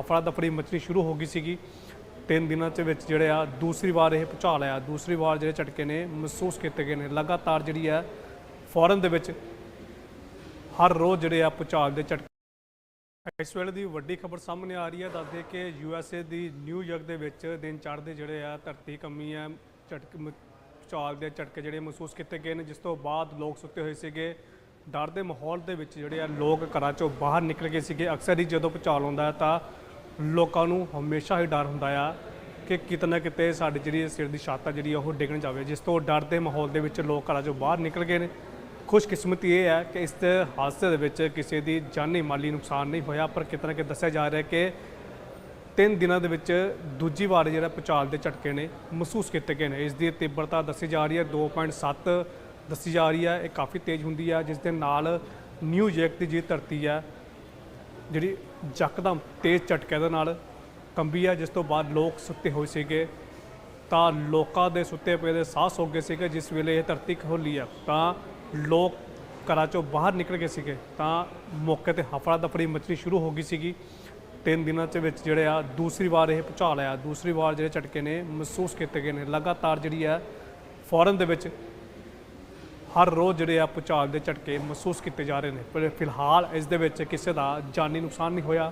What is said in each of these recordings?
ਹਫੜਾ ਦਫੜੀ ਮਚਣੀ ਸ਼ੁਰੂ ਹੋ ਗਈ ਸੀਗੀ। ਤਿੰਨ ਦਿਨਾਂ ਦੇ ਵਿੱਚ ਜਿਹੜੇ ਆ, ਦੂਸਰੀ ਵਾਰ ਇਹ ਭੁਚਾਲ ਆਇਆ ਦੂਸਰੀ ਵਾਰ ਜਿਹੜੇ ਝਟਕੇ ਨੇ, ਮਹਿਸੂਸ ਕੀਤੇ ਗਏ ਨੇ। ਲਗਾਤਾਰ ਜਿਹੜੀ ਆ, ਫੋਰਨ ਦੇ ਵਿੱਚ ਹਰ ਰੋਜ਼ ਜਿਹੜੇ ਆ ਭੁਚਾਲ ਦੇ ਝਟਕੇ। ਇਸ ਵੇਲੇ ਦੀ ਵੱਡੀ ਖਬਰ ਸਾਹਮਣੇ ਆ ਰਹੀ ਹੈ। ਦੱਸਦੇ ਕਿ ਯੂ ਐਸ ਏ ਦੀ ਨਿਊਯਾਰਕ ਦੇ ਵਿੱਚ ਦਿਨ ਚੜ੍ਹਦੇ ਜਿਹੜੇ ਆ, ਧਰਤੀ ਕੰਮੀ ਆ, ਝਟਕ ਮ- ਭੂਚਾਲ ਦੇ ਝਟਕੇ ਜਿਹੜੇ ਮਹਿਸੂਸ ਕੀਤੇ ਗਏ ਨੇ, ਜਿਸ ਤੋਂ ਬਾਅਦ ਲੋਕ ਸੁੱਤੇ ਹੋਏ ਸੀਗੇ। ਡਰ ਦੇ ਮਾਹੌਲ ਦੇ ਵਿੱਚ ਜਿਹੜੇ ਆ, ਲੋਕ ਘਰਾਂ ਚੋਂ ਬਾਹਰ ਨਿਕਲ ਗਏ ਸੀਗੇ। ਅਕਸਰ ਹੀ ਜਦੋਂ ਭੂਚਾਲ ਆਉਂਦਾ ਹੈ ਤਾਂ ਲੋਕਾਂ ਨੂੰ ਹਮੇਸ਼ਾ ਹੀ ਡਰ ਹੁੰਦਾ ਆ ਕਿ ਕਿਤੇ ਨਾ ਕਿਤੇ ਸਾਡੀ ਜਿਹੜੀ ਸਿਰ ਦੀ ਛੱਤ ਆ, ਜਿਹੜੀ ਆ, ਉਹ ਡਿੱਗਣ ਜਾਵੇ, ਜਿਸ ਤੋਂ ਡਰ ਦੇ ਮਾਹੌਲ ਦੇ ਵਿੱਚ ਲੋਕ ਘਰਾਂ ਚੋਂ ਬਾਹਰ ਨਿਕਲ ਗਏ ਨੇ। ਖੁਸ਼ਕਿਸਮਤੀ ਇਹ ਹੈ ਕਿ ਇਸ ਹਾਦਸੇ ਦੇ ਵਿੱਚ ਕਿਸੇ ਦੀ ਜਾਨੀ ਮਾਲੀ ਨੁਕਸਾਨ ਨਹੀਂ ਹੋਇਆ, ਪਰ ਕਿਤੇ ਨਾ ਕਿਤੇ ਦੱਸਿਆ ਜਾ ਰਿਹਾ ਕਿ ਤਿੰਨ ਦਿਨਾਂ ਦੇ ਵਿੱਚ ਦੂਜੀ ਵਾਰ ਜਿਹੜਾ ਭੂਚਾਲ ਦੇ ਝਟਕੇ ਨੇ ਮਹਿਸੂਸ ਕੀਤੇ ਗਏ ਨੇ। ਇਸ ਦੀ ਤੀਬਰਤਾ ਦੱਸੀ ਜਾ ਰਹੀ ਹੈ 2.7 ਦੱਸੀ ਜਾ ਰਹੀ ਹੈ, ਇਹ ਕਾਫੀ ਤੇਜ਼ ਹੁੰਦੀ ਹੈ ਜਿਸ ਦੇ ਨਾਲ ਨਿਊ ਨਿਊਯਾਰਕ ਦੀ ਜਿਹੜੀ ਧਰਤੀ ਹੈ ਜਿਹੜੀ ਯਕਦਮ ਤੇਜ਼ ਝਟਕੇ ਦੇ ਨਾਲ ਕੰਬੀ ਆ ਜਿਸ ਤੋਂ ਬਾਅਦ ਲੋਕ ਸੁੱਤੇ ਹੋਏ ਸੀਗੇ। ਤਾਂ ਲੋਕਾਂ ਦੇ ਸੁੱਤੇ ਪਏ ਦੇ ਸਾਹ ਸੋ ਗਏ ਸੀਗੇ, ਜਿਸ ਵੇਲੇ ਇਹ ਧਰਤੀ ਖੋਲੀ ਆ। ਤਾਂ ਲੋਕ ਘਰਾਂ ਚੋਂ ਬਾਹਰ ਨਿਕਲ ਗਏ ਸੀਗੇ। ਤਾਂ ਮੌਕੇ ਤੇ ਹਫੜਾ ਦਫੜੀ ਮਚਣੀ ਸ਼ੁਰੂ ਹੋ ਗਈ ਸੀਗੀ। ਤਿੰਨ ਦਿਨਾਂ ਦੇ ਵਿੱਚ ਜਿਹੜੇ ਆ, ਦੂਸਰੀ ਵਾਰ ਇਹ ਭੁਚਾਲ ਆਇਆ। ਦੂਸਰੀ ਵਾਰ ਜਿਹੜੇ ਝਟਕੇ ਨੇ ਮਹਿਸੂਸ ਕੀਤੇ ਗਏ ਨੇ। ਲਗਾਤਾਰ ਜਿਹੜੀ ਆ, ਫੋਰਨ ਦੇ ਵਿੱਚ ਹਰ ਰੋਜ਼ ਜਿਹੜੇ ਆ ਭੂਚਾਲ ਦੇ ਝਟਕੇ ਮਹਿਸੂਸ ਕੀਤੇ ਜਾ ਰਹੇ ਨੇ। ਪਰ ਫਿਲਹਾਲ ਇਸ ਦੇ ਵਿੱਚ ਕਿਸੇ ਦਾ ਜਾਨੀ ਨੁਕਸਾਨ ਨਹੀਂ ਹੋਇਆ,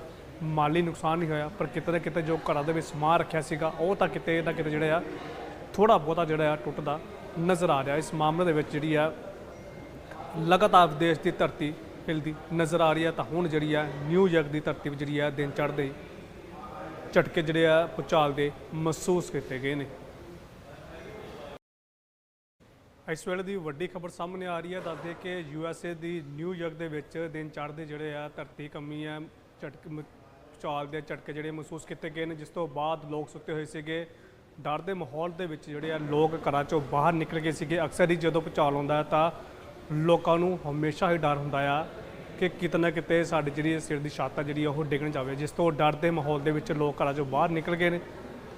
ਮਾਲੀ ਨੁਕਸਾਨ ਨਹੀਂ ਹੋਇਆ, ਪਰ ਕਿਤੇ ਨਾ ਕਿਤੇ ਜੋ ਘਰਾਂ ਦੇ ਵਿੱਚ ਸਮਾਨ ਰੱਖਿਆ ਸੀਗਾ, ਉਹ ਤਾਂ ਕਿਤੇ ਨਾ ਕਿਤੇ ਜਿਹੜਾ ਆ ਥੋੜਾ ਬਹੁਤਾ ਜਿਹੜਾ ਆ ਟੁੱਟਦਾ ਨਜ਼ਰ ਆ ਰਿਹਾ। ਇਸ ਮਾਮਲੇ ਦੇ ਵਿੱਚ ਜਿਹੜੀ ਆ ਲਗਾਤਾਰ ਦੇਸ਼ ਦੀ ਧਰਤੀ ਹਿਲਦੀ ਨਜ਼ਰ ਆ ਰਹੀ ਹੈ। ਤਾਂ ਹੁਣ ਜਿਹੜੀ ਆ ਨਿਊਯਾਰਕ ਦੀ ਧਰਤੀ ਵਿੱਚ ਜਿਹੜੀ ਆ ਦਿਨ ਚੜ੍ਹਦੇ ਝਟਕੇ ਜਿਹੜੇ ਆ ਭੂਚਾਲ ਦੇ ਮਹਿਸੂਸ ਕੀਤੇ ਗਏ ਨੇ। ਇਸ ਵੇਲੇ ਦੀ ਵੱਡੀ ਖਬਰ ਸਾਹਮਣੇ ਆ ਰਹੀ ਹੈ। ਦੱਸਦੇ ਕਿ ਯੂ ਐਸ ਏ ਦੀ ਨਿਊਯਾਰਕ ਦੇ ਵਿੱਚ ਦਿਨ ਚੜ੍ਹਦੇ ਜਿਹੜੇ ਆ ਧਰਤੀ ਕੰਮੀ ਆ, ਝਟਕ ਮ- ਭੂਚਾਲ ਦੇ ਝਟਕੇ ਜਿਹੜੇ ਮਹਿਸੂਸ ਕੀਤੇ ਗਏ ਨੇ, ਜਿਸ ਤੋਂ ਬਾਅਦ ਲੋਕ ਸੁੱਤੇ ਹੋਏ ਸੀਗੇ। ਡਰ ਦੇ ਮਾਹੌਲ ਦੇ ਵਿੱਚ ਜਿਹੜੇ ਆ ਲੋਕ ਘਰਾਂ ਚੋਂ ਬਾਹਰ ਨਿਕਲ ਗਏ ਸੀਗੇ। ਅਕਸਰ ਹੀ ਜਦੋਂ ਭੂਚਾਲ ਆਉਂਦਾ ਤਾਂ ਲੋਕਾਂ ਨੂੰ ਹਮੇਸ਼ਾ ਹੀ ਡਰ ਹੁੰਦਾ ਆ ਕਿ ਕਿਤੇ ਨਾ ਕਿਤੇ ਸਾਡੀ ਜਿਹੜੀ ਸਿਰ ਦੀ ਛੱਤ ਆ ਜਿਹੜੀ ਆ ਉਹ ਡਿੱਗਣ ਜਾਵੇ, ਜਿਸ ਤੋਂ ਡਰ ਦੇ ਮਾਹੌਲ ਦੇ ਵਿੱਚ ਲੋਕ ਘਰਾਂ ਚੋਂ ਬਾਹਰ ਨਿਕਲ ਗਏ ਨੇ।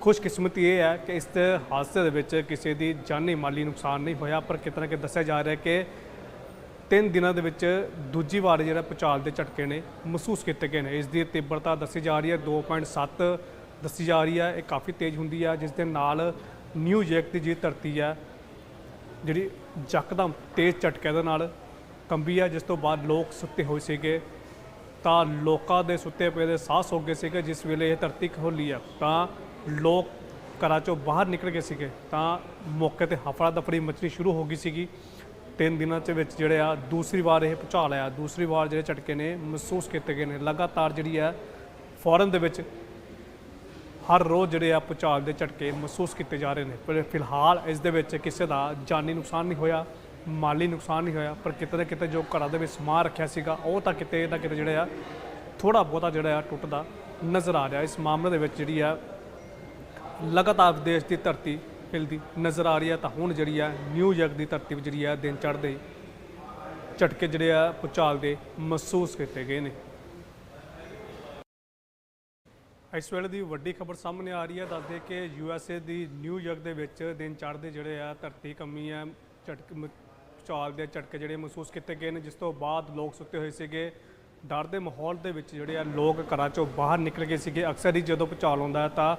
ਖੁਸ਼ਕਿਸਮਤੀ ਇਹ ਹੈ ਕਿ ਇਸ ਹਾਦਸੇ ਦੇ ਵਿੱਚ ਕਿਸੇ ਦੀ ਜਾਨੀ ਮਾਲੀ ਨੁਕਸਾਨ ਨਹੀਂ ਹੋਇਆ, ਪਰ ਕਿਤੇ ਨਾ ਕਿਤੇ ਦੱਸਿਆ ਜਾ ਰਿਹਾ ਕਿ ਤਿੰਨ ਦਿਨਾਂ ਦੇ ਵਿੱਚ ਦੂਜੀ ਵਾਰ ਜਿਹੜਾ ਭੂਚਾਲ ਦੇ ਝਟਕੇ ਨੇ ਮਹਿਸੂਸ ਕੀਤੇ ਗਏ ਨੇ। ਇਸ ਦੀ ਤੀਬਰਤਾ ਦੱਸੀ ਜਾ ਰਹੀ ਹੈ 2.7 ਦੱਸੀ ਜਾ ਰਹੀ ਹੈ, ਇਹ ਕਾਫੀ ਤੇਜ਼ ਹੁੰਦੀ ਹੈ, ਜਿਸ ਦੇ ਨਾਲ ਨਿਊ ਨਿਊਯਾਰਕ ਦੀ ਜਿਹੜੀ ਧਰਤੀ ਹੈ, ਜਿਹੜੀ ਯਕਦਮ ਤੇਜ਼ ਝਟਕੇ ਦੇ ਨਾਲ ਕੰਬੀ ਹੈ, ਜਿਸ ਤੋਂ ਬਾਅਦ ਲੋਕ ਸੁੱਤੇ ਹੋਏ ਸੀਗੇ। ਤਾਂ ਲੋਕਾਂ ਦੇ ਸੁੱਤੇ ਪਏ ਦੇ ਸਾਹ ਸੋ ਗਏ ਸੀਗੇ, ਜਿਸ ਵੇਲੇ ਇਹ ਧਰਤੀ ਖੋਲੀ ਹੈ। ਤਾਂ ਲੋਕ ਘਰਾਂ ਚੋਂ ਬਾਹਰ ਨਿਕਲ ਗਏ ਸੀਗੇ, ਤਾਂ ਮੌਕੇ ਤੇ ਹਫੜਾ ਦਫੜੀ ਮਚਣੀ ਸ਼ੁਰੂ ਹੋ ਗਈ ਸੀਗੀ। ਤਿੰਨ ਦਿਨਾਂ ਦੇ ਵਿੱਚ ਜਿਹੜੇ ਆ, ਦੂਸਰੀ ਵਾਰ ਇਹ ਭੁਚਾਲ ਆਇਆ। ਦੂਸਰੀ ਵਾਰ ਜਿਹੜੇ ਝਟਕੇ ਨੇ, ਮਹਿਸੂਸ ਕੀਤੇ ਗਏ ਨੇ। ਲਗਾਤਾਰ ਜਿਹੜੀ ਆ, ਫੋਰਨ ਦੇ ਵਿੱਚ ਹਰ ਰੋਜ਼ ਜਿਹੜੇ ਆ ਭੂਚਾਲ ਦੇ ਝਟਕੇ ਮਹਿਸੂਸ ਕੀਤੇ ਜਾ ਰਹੇ ਨੇ। ਪਰ ਫਿਲਹਾਲ ਇਸ ਦੇ ਵਿੱਚ ਕਿਸੇ ਦਾ ਜਾਨੀ ਨੁਕਸਾਨ ਨਹੀਂ ਹੋਇਆ, ਮਾਲੀ ਨੁਕਸਾਨ ਨਹੀਂ ਹੋਇਆ, ਪਰ ਕਿਤੇ ਨਾ ਕਿਤੇ ਜੋ ਘਰਾਂ ਦੇ ਵਿੱਚ ਸਮਾਂ ਰੱਖਿਆ ਸੀਗਾ, ਉਹ ਤਾਂ ਕਿਤੇ ਨਾ ਕਿਤੇ ਜਿਹੜਾ ਆ ਥੋੜਾ ਬਹੁਤਾ ਜਿਹੜਾ ਆ ਟੁੱਟਦਾ ਨਜ਼ਰ ਆ ਰਿਹਾ। ਇਸ ਮਾਮਲੇ ਦੇ ਵਿੱਚ ਜਿਹੜੀ ਆ ਲਗਾਤਾਰ ਦੇਸ਼ ਦੀ ਧਰਤੀ ਹਿਲਦੀ ਨਜ਼ਰ ਆ ਰਹੀ ਹੈ ਤਾਂ ਹੁਣ ਜਿਹੜੀ ਆ ਨਿਊਯਾਰਕ ਦੀ ਧਰਤੀ ਵਿੱਚ ਜਿਹੜੀ ਆ ਦਿਨ ਚੜ੍ਹਦੇ ਝਟਕੇ ਜਿਹੜੇ ਆ ਭੂਚਾਲ ਦੇ ਮਹਿਸੂਸ ਕੀਤੇ ਗਏ ਨੇ। ਇਸ ਵੇਲੇ ਦੀ ਵੱਡੀ ਖਬਰ ਸਾਹਮਣੇ ਆ ਰਹੀ ਹੈ, ਦੱਸਦੇ ਕਿ ਯੂ ਐਸ ਏ ਦੀ ਨਿਊਯਾਰਕ ਦੇ ਵਿੱਚ ਦਿਨ ਚੜ੍ਹਦੇ ਜਿਹੜੇ ਆ ਧਰਤੀ ਕੰਮੀ ਆ ਝਟਕ ਮ- ਭੂਚਾਲ ਦੇ ਝਟਕੇ ਜਿਹੜੇ ਮਹਿਸੂਸ ਕੀਤੇ ਗਏ ਨੇ, ਜਿਸ ਤੋਂ ਬਾਅਦ ਲੋਕ ਸੁੱਤੇ ਹੋਏ ਸੀਗੇ। ਡਰ ਦੇ ਮਾਹੌਲ ਦੇ ਵਿੱਚ ਜਿਹੜੇ ਆ ਲੋਕ ਘਰਾਂ ਚੋਂ ਬਾਹਰ ਨਿਕਲ ਗਏ ਸੀਗੇ। ਅਕਸਰ ਹੀ ਜਦੋਂ ਭੂਚਾਲ ਆਉਂਦਾ ਹੈ ਤਾਂ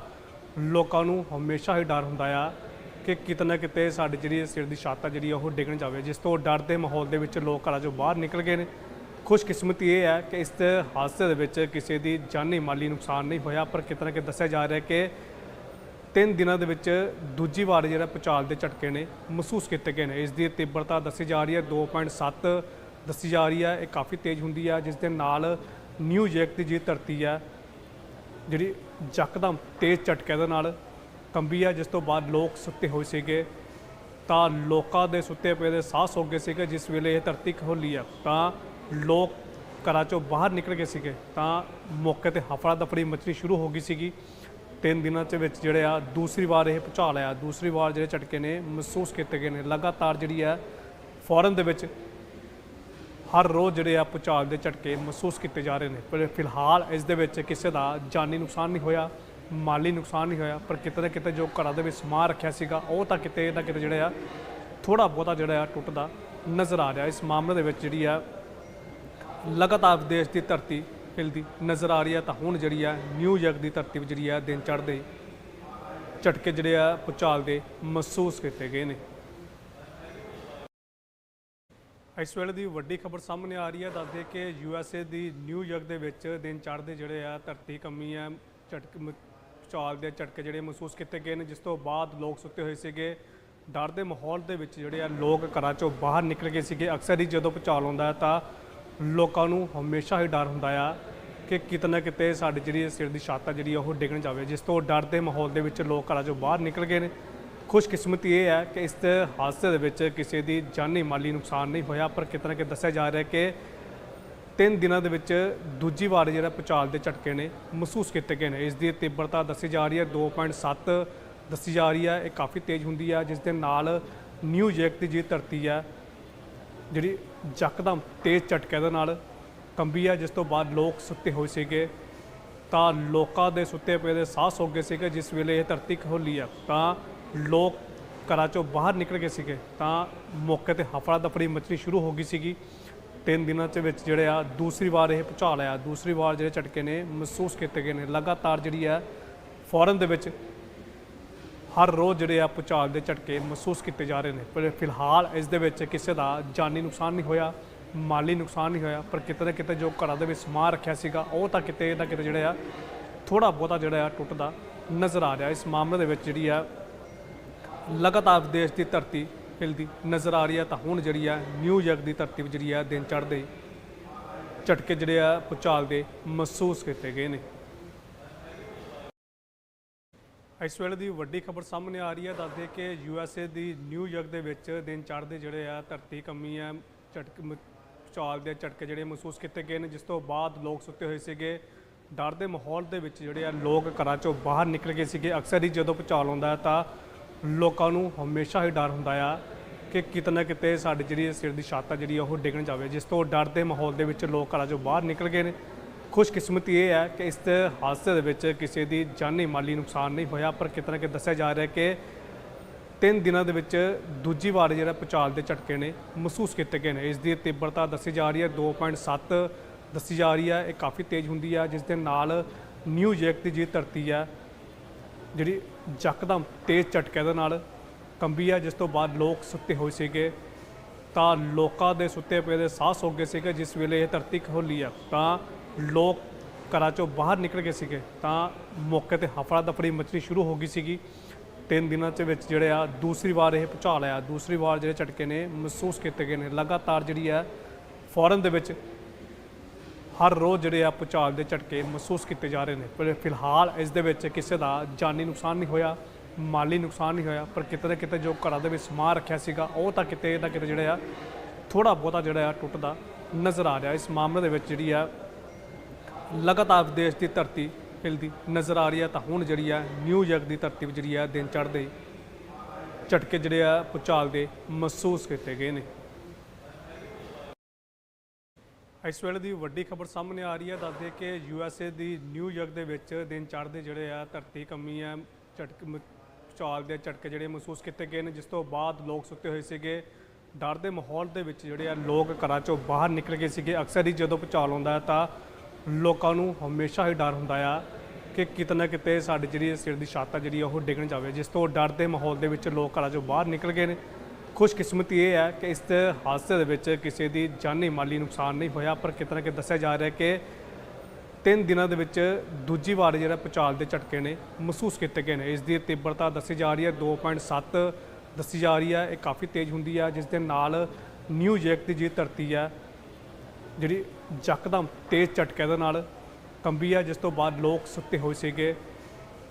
ਲੋਕਾਂ ਨੂੰ ਹਮੇਸ਼ਾ ਹੀ ਡਰ ਹੁੰਦਾ ਆ ਕਿ ਕਿਤੇ ਨਾ ਕਿਤੇ ਸਾਡੀ ਜਿਹੜੀ ਸਿਰ ਦੀ ਛਾਤ ਆ ਜਿਹੜੀ ਆ ਉਹ ਡਿੱਗਣ ਜਾਵੇ, ਜਿਸ ਤੋਂ ਡਰ ਦੇ ਮਾਹੌਲ ਦੇ ਵਿੱਚ ਲੋਕ ਘਰਾਂ ਚੋਂ ਬਾਹਰ ਨਿਕਲ ਗਏ ਨੇ। ਖੁਸ਼ਕਿਸਮਤੀ ਇਹ ਹੈ ਕਿ ਇਸ ਹਾਦਸੇ ਦੇ ਵਿੱਚ ਕਿਸੇ ਦੀ ਜਾਨੀ ਮਾਲੀ ਨੁਕਸਾਨ ਨਹੀਂ ਹੋਇਆ, ਪਰ ਕਿਤੇ ਨਾ ਕਿਤੇ ਦੱਸਿਆ ਜਾ ਰਿਹਾ ਕਿ ਤਿੰਨ ਦਿਨਾਂ ਦੇ ਵਿੱਚ ਦੂਜੀ ਵਾਰ ਜਿਹੜਾ ਭੂਚਾਲ ਦੇ ਝਟਕੇ ਨੇ ਮਹਿਸੂਸ ਕੀਤੇ ਗਏ ਨੇ। ਇਸ ਦੀ ਤੀਬਰਤਾ ਦੱਸੀ ਜਾ ਰਹੀ ਹੈ 2.7 ਦੱਸੀ ਜਾ ਰਹੀ ਹੈ, ਇਹ ਕਾਫੀ ਤੇਜ਼ ਹੁੰਦੀ ਹੈ, ਜਿਸ ਦੇ ਨਾਲ ਨਿਊ ਨਿਊਯਾਰਕ ਦੀ ਜਿਹੜੀ ਧਰਤੀ ਹੈ ਜਿਹੜੀ ਯਕਦਮ ਤੇਜ਼ ਝਟਕੇ ਦੇ ਨਾਲ ਕੰਬੀ ਆ, ਜਿਸ ਤੋਂ ਬਾਅਦ ਲੋਕ ਸੁੱਤੇ ਹੋਏ ਸੀਗੇ। ਤਾਂ ਲੋਕਾਂ ਦੇ ਸੁੱਤੇ ਪਏ ਦੇ ਸਾਹ ਹੋ ਗਏ ਸੀਗੇ, ਜਿਸ ਵੇਲੇ ਇਹ ਧਰਤੀ ਖੋਲੀ ਆ। ਤਾਂ ਲੋਕ ਘਰਾਂ ਚੋਂ ਬਾਹਰ ਨਿਕਲ ਗਏ ਸੀਗੇ। ਤਾਂ ਮੌਕੇ ਤੇ ਹਫੜਾ ਦਫੜੀ ਮਚਣੀ ਸ਼ੁਰੂ ਹੋ ਗਈ ਸੀਗੀ। ਤਿੰਨ ਦਿਨਾਂ ਦੇ ਵਿੱਚ ਜਿਹੜੇ ਆ, ਦੂਸਰੀ ਵਾਰ ਇਹ ਭੂਚਾਲ ਆਇਆ। ਦੂਸਰੀ ਵਾਰ ਜਿਹੜੇ ਝਟਕੇ ਨੇ ਮਹਿਸੂਸ ਕੀਤੇ ਗਏ ਨੇ। ਲਗਾਤਾਰ ਜਿਹੜੀ ਆ, ਫੋਰਨ ਦੇ ਵਿੱਚ ਹਰ ਰੋਜ਼ ਜਿਹੜੇ ਆ ਭੂਚਾਲ ਦੇ ਝਟਕੇ ਮਹਿਸੂਸ ਕੀਤੇ ਜਾ ਰਹੇ ਨੇ। ਪਰ ਫਿਲਹਾਲ ਇਸ ਦੇ ਵਿੱਚ ਕਿਸੇ ਦਾ ਜਾਨੀ ਨੁਕਸਾਨ ਨਹੀਂ ਹੋਇਆ, ਮਾਲੀ ਨੁਕਸਾਨ ਨਹੀਂ ਹੋਇਆ, ਪਰ ਕਿਤੇ ਨਾ ਕਿਤੇ ਜੋ ਘਰਾਂ ਦੇ ਵਿੱਚ ਸਮਾਨ ਰੱਖਿਆ ਸੀਗਾ, ਉਹ ਤਾਂ ਕਿਤੇ ਨਾ ਕਿਤੇ ਜਿਹੜੇ ਆ ਥੋੜਾ ਬਹੁਤਾ ਜਿਹੜਾ ਆ ਟੁੱਟਦਾ ਨਜ਼ਰ ਆ ਰਿਹਾ। ਇਸ ਮਾਮਲੇ ਦੇ ਵਿੱਚ ਜਿਹੜੀ ਆ ਲਗਾਤਾਰ ਦੇਸ਼ ਦੀ ਧਰਤੀ ਹਿਲਦੀ ਨਜ਼ਰ ਆ ਰਹੀ ਹੈ ਤਾਂ ਹੁਣ ਜਿਹੜੀ ਆ ਨਿਊਯਾਰਕ ਦੀ ਧਰਤੀ 'ਤੇ ਜਿਹੜੀ ਆ ਦਿਨ ਚੜ੍ਹਦੇ ਝਟਕੇ ਜਿਹੜੇ ਆ ਭੂਚਾਲ ਦੇ ਮਹਿਸੂਸ ਕੀਤੇ ਗਏ ਨੇ। ਇਸ ਵੇਲੇ ਦੀ ਵੱਡੀ ਖਬਰ ਸਾਹਮਣੇ ਆ ਰਹੀ ਹੈ। ਦੱਸਦੇ ਕਿ ਯੂ ਐਸ ਏ ਦੀ ਨਿਊਯਾਰਕ ਦੇ ਵਿੱਚ ਦਿਨ ਚੜ੍ਹਦੇ ਜਿਹੜੇ ਆ, ਧਰਤੀ ਕੰਮੀ ਆ ਝਟਕ ਮ- ਦੇ ਝਟਕੇ ਜਿਹੜੇ ਮਹਿਸੂਸ ਕੀਤੇ ਗਏ ਨੇ, ਜਿਸ ਤੋਂ ਬਾਅਦ ਲੋਕ ਸੁੱਤੇ ਹੋਏ ਸੀਗੇ। ਡਰ ਦੇ ਮਾਹੌਲ ਦੇ ਵਿੱਚ ਜਿਹੜੇ ਆ, ਲੋਕ ਘਰਾਂ ਚੋਂ ਬਾਹਰ ਨਿਕਲ ਗਏ ਸੀਗੇ। ਅਕਸਰ ਹੀ ਜਦੋਂ ਭੂਚਾਲ ਆਉਂਦਾ ਹੈ ਤਾਂ ਲੋਕਾਂ ਨੂੰ ਹਮੇਸ਼ਾ ਹੀ ਡਰ ਹੁੰਦਾ ਆ ਕਿ ਕਿਤੇ ਨਾ ਕਿਤੇ ਸਾਡੀ ਜਿਹੜੀ ਸਿਰ ਦੀ ਛੱਤ ਆ, ਜਿਹੜੀ ਆ, ਉਹ ਡਿੱਗਣ ਜਾਵੇ, ਜਿਸ ਤੋਂ ਡਰ ਦੇ ਮਾਹੌਲ ਦੇ ਵਿੱਚ ਲੋਕ ਘਰਾਂ ਚੋਂ ਬਾਹਰ ਨਿਕਲ ਗਏ ਨੇ। ਖੁਸ਼ਕਿਸਮਤੀ ਇਹ ਹੈ ਕਿ ਇਸ ਹਾਦਸੇ ਦੇ ਵਿੱਚ ਕਿਸੇ ਦੀ ਜਾਨੀ ਮਾਲੀ ਨੁਕਸਾਨ ਨਹੀਂ ਹੋਇਆ, ਪਰ ਕਿਤੇ ਨਾ ਕਿਤੇ ਦੱਸਿਆ ਜਾ ਰਿਹਾ ਕਿ ਤਿੰਨ ਦਿਨਾਂ ਦੇ ਵਿੱਚ ਦੂਜੀ ਵਾਰ ਜਿਹੜਾ ਭੂਚਾਲ ਦੇ ਝਟਕੇ ਨੇ ਮਹਿਸੂਸ ਕੀਤੇ ਗਏ ਨੇ। ਇਸ ਦੀ ਤੀਬਰਤਾ ਦੱਸੀ ਜਾ ਰਹੀ ਹੈ 2.7 ਦੱਸੀ ਜਾ ਰਹੀ ਹੈ, ਇਹ ਕਾਫੀ ਤੇਜ਼ ਹੁੰਦੀ ਹੈ, ਜਿਸ ਦੇ ਨਾਲ ਨਿਊਯਾਰਕ ਦੀ ਜਿਹੜੀ ਧਰਤੀ ਹੈ, ਜਿਹੜੀ ਯਕਦਮ ਤੇਜ਼ ਝਟਕੇ ਦੇ ਨਾਲ ਕੰਬੀ ਹੈ, ਜਿਸ ਤੋਂ ਬਾਅਦ ਲੋਕ ਸੁੱਤੇ ਹੋਏ ਸੀਗੇ। ਤਾਂ ਲੋਕਾਂ ਦੇ ਸੁੱਤੇ ਪਏ ਦੇ ਸਾਹ ਸੋ ਗਏ ਸੀਗੇ, ਜਿਸ ਵੇਲੇ ਇਹ ਧਰਤੀ ਖੋਲੀ ਹੈ। ਤਾਂ ਲੋਕ ਘਰਾਂ ਚੋਂ ਬਾਹਰ ਨਿਕਲ ਗਏ ਸੀਗੇ, ਤਾਂ ਮੌਕੇ ਤੇ ਹਫੜਾ ਦਫੜੀ ਮਚਣੀ ਸ਼ੁਰੂ ਹੋ ਗਈ ਸੀਗੀ। ਤਿੰਨ ਦਿਨਾਂ ਦੇ ਵਿੱਚ ਜਿਹੜੇ ਆ, ਦੂਸਰੀ ਵਾਰ ਇਹ ਭੂਚਾਲ ਆਇਆ। ਦੂਸਰੀ ਵਾਰ ਜਿਹੜੇ ਝਟਕੇ ਨੇ, ਮਹਿਸੂਸ ਕੀਤੇ ਗਏ ਨੇ। ਲਗਾਤਾਰ ਜਿਹੜੀ ਆ, ਫੋਰਨ ਦੇ ਵਿੱਚ ਹਰ ਰੋਜ਼ ਜਿਹੜੇ ਆ, ਭੂਚਾਲ ਦੇ ਝਟਕੇ ਮਹਿਸੂਸ ਕੀਤੇ ਜਾ ਰਹੇ ਨੇ। ਪਰ ਫਿਲਹਾਲ ਇਸ ਦੇ ਵਿੱਚ ਕਿਸੇ ਦਾ ਜਾਨੀ ਨੁਕਸਾਨ ਨਹੀਂ ਹੋਇਆ, ਮਾਲੀ ਨੁਕਸਾਨ ਨਹੀਂ ਹੋਇਆ, ਪਰ ਕਿਤੇ ਨਾ ਕਿਤੇ ਜੋ ਘਰਾਂ ਦੇ ਵਿੱਚ ਸਮਾਨ ਰੱਖਿਆ ਸੀਗਾ, ਉਹ ਤਾਂ ਕਿਤੇ ਨਾ ਕਿਤੇ ਜਿਹੜੇ ਆ ਥੋੜਾ ਬਹੁਤਾ ਜਿਹੜਾ ਆ, ਟੁੱਟਦਾ ਨਜ਼ਰ ਆ ਰਿਹਾ। ਇਸ ਮਾਮਲੇ ਦੇ ਵਿੱਚ ਜਿਹੜੀ ਆ ਲਗਾਤਾਰ ਦੇਸ਼ ਦੀ ਧਰਤੀ ਹਿਲਦੀ ਨਜ਼ਰ ਆ ਰਹੀ ਹੈ ਤਾਂ ਹੁਣ ਜਿਹੜੀ ਆ ਨਿਊਯਾਰਕ ਦੀ ਧਰਤੀ 'ਤੇ ਜਿਹੜੀ ਆ ਦਿਨ ਚੜ੍ਹਦੇ ਝਟਕੇ ਜਿਹੜੇ ਆ ਭੂਚਾਲ ਦੇ ਮਹਿਸੂਸ ਕੀਤੇ ਗਏ ਨੇ। ਇਸ ਵੇਲੇ ਦੀ ਵੱਡੀ ਖਬਰ ਸਾਹਮਣੇ ਆ ਰਹੀ ਹੈ, ਦੱਸਦੇ ਕਿ ਯੂ ਐਸ ਏ ਦੀ ਨਿਊਯਾਰਕ ਦੇ ਵਿੱਚ ਦਿਨ ਚੜ੍ਹਦੇ ਜਿਹੜੇ ਆ ਧਰਤੀ ਕੰਮੀ ਆ, ਝਟਕ ਮ- ਭੂਚਾਲ ਦੇ ਝਟਕੇ ਜਿਹੜੇ ਮਹਿਸੂਸ ਕੀਤੇ ਗਏ ਨੇ, ਜਿਸ ਤੋਂ ਬਾਅਦ ਲੋਕ ਸੁੱਤੇ ਹੋਏ ਸੀਗੇ। ਡਰ ਦੇ ਮਾਹੌਲ ਦੇ ਵਿੱਚ ਜਿਹੜੇ ਆ ਲੋਕ ਘਰਾਂ ਚੋਂ ਬਾਹਰ ਨਿਕਲ ਗਏ ਸੀਗੇ। ਅਕਸਰ ਹੀ ਜਦੋਂ ਭੂਚਾਲ ਆਉਂਦਾ ਤਾਂ ਲੋਕਾਂ ਨੂੰ ਹਮੇਸ਼ਾ ਹੀ ਡਰ ਹੁੰਦਾ ਆ ਕਿ ਕਿਤੇ ਨਾ ਕਿਤੇ ਸਾਡੀ ਜਿਹੜੀ ਸਿਰ ਦੀ ਛੱਤ ਆ, ਜਿਹੜੀ ਆ, ਉਹ ਡਿੱਗਣ ਜਾਵੇ, ਜਿਸ ਤੋਂ ਡਰ ਦੇ ਮਾਹੌਲ ਦੇ ਵਿੱਚ ਲੋਕ ਘਰਾਂ ਚੋਂ ਬਾਹਰ ਨਿਕਲ ਗਏ ਨੇ। ਖੁਸ਼ਕਿਸਮਤੀ ਇਹ ਹੈ ਕਿ ਇਸ ਹਾਦਸੇ ਦੇ ਵਿੱਚ ਕਿਸੇ ਦੀ ਜਾਨੀ ਮਾਲੀ ਨੁਕਸਾਨ ਨਹੀਂ ਹੋਇਆ, ਪਰ ਕਿਤੇ ਨਾ ਕਿਤੇ ਦੱਸਿਆ ਜਾ ਰਿਹਾ ਕਿ ਤਿੰਨ ਦਿਨਾਂ ਦੇ ਵਿੱਚ ਦੂਜੀ ਵਾਰ ਜਿਹੜਾ ਭੂਚਾਲ ਦੇ ਝਟਕੇ ਨੇ ਮਹਿਸੂਸ ਕੀਤੇ ਗਏ ਨੇ। ਇਸ ਦੀ ਤੀਬਰਤਾ ਦੱਸੀ ਜਾ ਰਹੀ ਹੈ 2.7 ਦੱਸੀ ਜਾ ਰਹੀ ਹੈ, ਇਹ ਕਾਫੀ ਤੇਜ਼ ਹੁੰਦੀ ਹੈ ਜਿਸ ਦੇ ਨਾਲ ਨਿਊ ਨਿਊਯਾਰਕ ਦੀ ਜਿਹੜੀ ਧਰਤੀ ਹੈ ਜਿਹੜੀ ਯਕਦਮ ਤੇਜ਼ ਝਟਕੇ ਦੇ ਨਾਲ ਕੰਬੀ ਆ ਜਿਸ ਤੋਂ ਬਾਅਦ ਲੋਕ ਸੁੱਤੇ ਹੋਏ ਸੀਗੇ, ਤਾਂ ਲੋਕਾਂ ਦੇ ਸੁੱਤੇ ਪਏ ਦੇ ਸਾਹ ਸੋ ਗਏ ਸੀਗੇ, ਜਿਸ ਵੇਲੇ ਇਹ ਧਰਤੀ ਖੋਲੀ ਆ। ਤਾਂ ਲੋਕ ਘਰਾਂ ਚੋਂ ਬਾਹਰ ਨਿਕਲ ਗਏ ਸੀਗੇ। ਤਾਂ ਮੌਕੇ ਤੇ ਹਫੜਾ ਦਫੜੀ ਮਚਣੀ ਸ਼ੁਰੂ ਹੋ ਗਈ ਸੀਗੀ। ਤਿੰਨ ਦਿਨਾਂ ਦੇ ਵਿੱਚ ਜਿਹੜੇ ਆ, ਦੂਸਰੀ ਵਾਰ ਇਹ ਭੂਚਾਲ ਆਇਆ। ਦੂਸਰੀ ਵਾਰ ਜਿਹੜੇ ਝਟਕੇ ਨੇ ਮਹਿਸੂਸ ਕੀਤੇ ਗਏ ਨੇ। ਲਗਾਤਾਰ ਜਿਹੜੀ ਆ, ਫੋਰਨ ਦੇ ਵਿੱਚ ਹਰ ਰੋਜ਼ ਜਿਹੜੇ ਆ ਭੂਚਾਲ ਦੇ ਝਟਕੇ ਮਹਿਸੂਸ ਕੀਤੇ ਜਾ ਰਹੇ ਨੇ। ਪਰ ਫਿਲਹਾਲ ਇਸ ਦੇ ਵਿੱਚ ਕਿਸੇ ਦਾ ਜਾਨੀ ਨੁਕਸਾਨ ਨਹੀਂ ਹੋਇਆ, ਮਾਲੀ ਨੁਕਸਾਨ ਨਹੀਂ ਹੋਇਆ, ਪਰ ਕਿਤੇ ਨਾ ਕਿਤੇ ਜੋ ਘਰਾਂ ਦੇ ਵਿੱਚ ਸਮਾਨ ਰੱਖਿਆ ਸੀਗਾ, ਉਹ ਤਾਂ ਕਿਤੇ ਨਾ ਕਿਤੇ ਜਿਹੜਾ ਆ ਥੋੜਾ ਬਹੁਤਾ ਜਿਹੜਾ ਆ ਟੁੱਟਦਾ ਨਜ਼ਰ ਆ ਰਿਹਾ। ਇਸ ਮਾਮਲੇ ਦੇ ਵਿੱਚ ਜਿਹੜੀ ਆ ਲਗਾਤਾਰ ਦੇਸ਼ ਦੀ ਧਰਤੀ ਹਿਲਦੀ ਨਜ਼ਰ ਆ ਰਹੀ ਹੈ ਤਾਂ ਹੁਣ ਜਿਹੜੀ ਆ ਨਿਊਯਾਰਕ ਦੀ ਧਰਤੀ 'ਤੇ ਜਿਹੜੀ ਆ ਦਿਨ ਚੜ੍ਹਦੇ ਝਟਕੇ ਜਿਹੜੇ ਆ ਭੂਚਾਲ ਦੇ ਮਹਿਸੂਸ ਕੀਤੇ ਗਏ ਨੇ। ਇਸ ਵੇਲੇ ਦੀ ਵੱਡੀ ਖਬਰ ਸਾਹਮਣੇ ਆ ਰਹੀ ਹੈ। ਦੱਸਦੇ ਕਿ ਯੂ ਐਸ ਏ ਦੀ ਨਿਊਯਾਰਕ ਦੇ ਵਿੱਚ ਦਿਨ ਚੜ੍ਹਦੇ ਜਿਹੜੇ ਆ ਧਰਤੀ ਕੰਮੀ ਆ, ਝਟਕ ਮ- ਦੇ ਝਟਕੇ ਜਿਹੜੇ ਮਹਿਸੂਸ ਕੀਤੇ ਗਏ ਨੇ, ਜਿਸ ਤੋਂ ਬਾਅਦ ਲੋਕ ਸੁੱਤੇ ਹੋਏ ਸੀਗੇ। ਡਰ ਦੇ ਮਾਹੌਲ ਦੇ ਵਿੱਚ ਜਿਹੜੇ ਆ ਲੋਕ ਘਰਾਂ ਚੋਂ ਬਾਹਰ ਨਿਕਲ ਗਏ ਸੀਗੇ। ਅਕਸਰ ਹੀ ਜਦੋਂ ਭੂਚਾਲ ਆਉਂਦਾ ਹੈ ਤਾਂ ਲੋਕਾਂ ਨੂੰ ਹਮੇਸ਼ਾ ਹੀ ਡਰ ਹੁੰਦਾ ਆ ਕਿ ਕਿਤੇ ਨਾ ਕਿਤੇ ਸਾਡੀ ਜਿਹੜੀ ਸਿਰ ਦੀ ਛੱਤ ਆ ਜਿਹੜੀ ਆ ਉਹ ਡਿੱਗਣ ਜਾਵੇ, ਜਿਸ ਤੋਂ ਡਰ ਦੇ ਮਾਹੌਲ ਦੇ ਵਿੱਚ ਲੋਕ ਘਰਾਂ ਚੋਂ ਬਾਹਰ ਨਿਕਲ ਗਏ ਨੇ। ਖੁਸ਼ਕਿਸਮਤੀ ਇਹ ਹੈ ਕਿ ਇਸ ਹਾਦਸੇ ਦੇ ਵਿੱਚ ਕਿਸੇ ਦੀ ਜਾਨੀ ਮਾਲੀ ਨੁਕਸਾਨ ਨਹੀਂ ਹੋਇਆ, ਪਰ ਕਿਤੇ ਨਾ ਕਿਤੇ ਦੱਸਿਆ ਜਾ ਰਿਹਾ ਕਿ ਤਿੰਨ ਦਿਨਾਂ ਦੇ ਵਿੱਚ ਦੂਜੀ ਵਾਰ ਜਿਹੜਾ ਭੂਚਾਲ ਦੇ ਝਟਕੇ ਨੇ ਮਹਿਸੂਸ ਕੀਤੇ ਗਏ ਨੇ। ਇਸ ਦੀ ਤੀਬਰਤਾ ਦੱਸੀ ਜਾ ਰਹੀ ਹੈ 2.7 ਦੱਸੀ ਜਾ ਰਹੀ ਹੈ, ਇਹ ਕਾਫੀ ਤੇਜ਼ ਹੁੰਦੀ ਹੈ, ਜਿਸ ਦੇ ਨਾਲ ਨਿਊ ਜੈਕ ਦੀ ਜਿਹੜੀ ਧਰਤੀ ਹੈ, ਜਿਹੜੀ ਯਕਦਮ ਤੇਜ਼ ਝਟਕੇ ਦੇ ਨਾਲ ਕੰਬੀ ਹੈ, ਜਿਸ ਤੋਂ ਬਾਅਦ ਲੋਕ ਸੁੱਤੇ ਹੋਏ ਸੀਗੇ।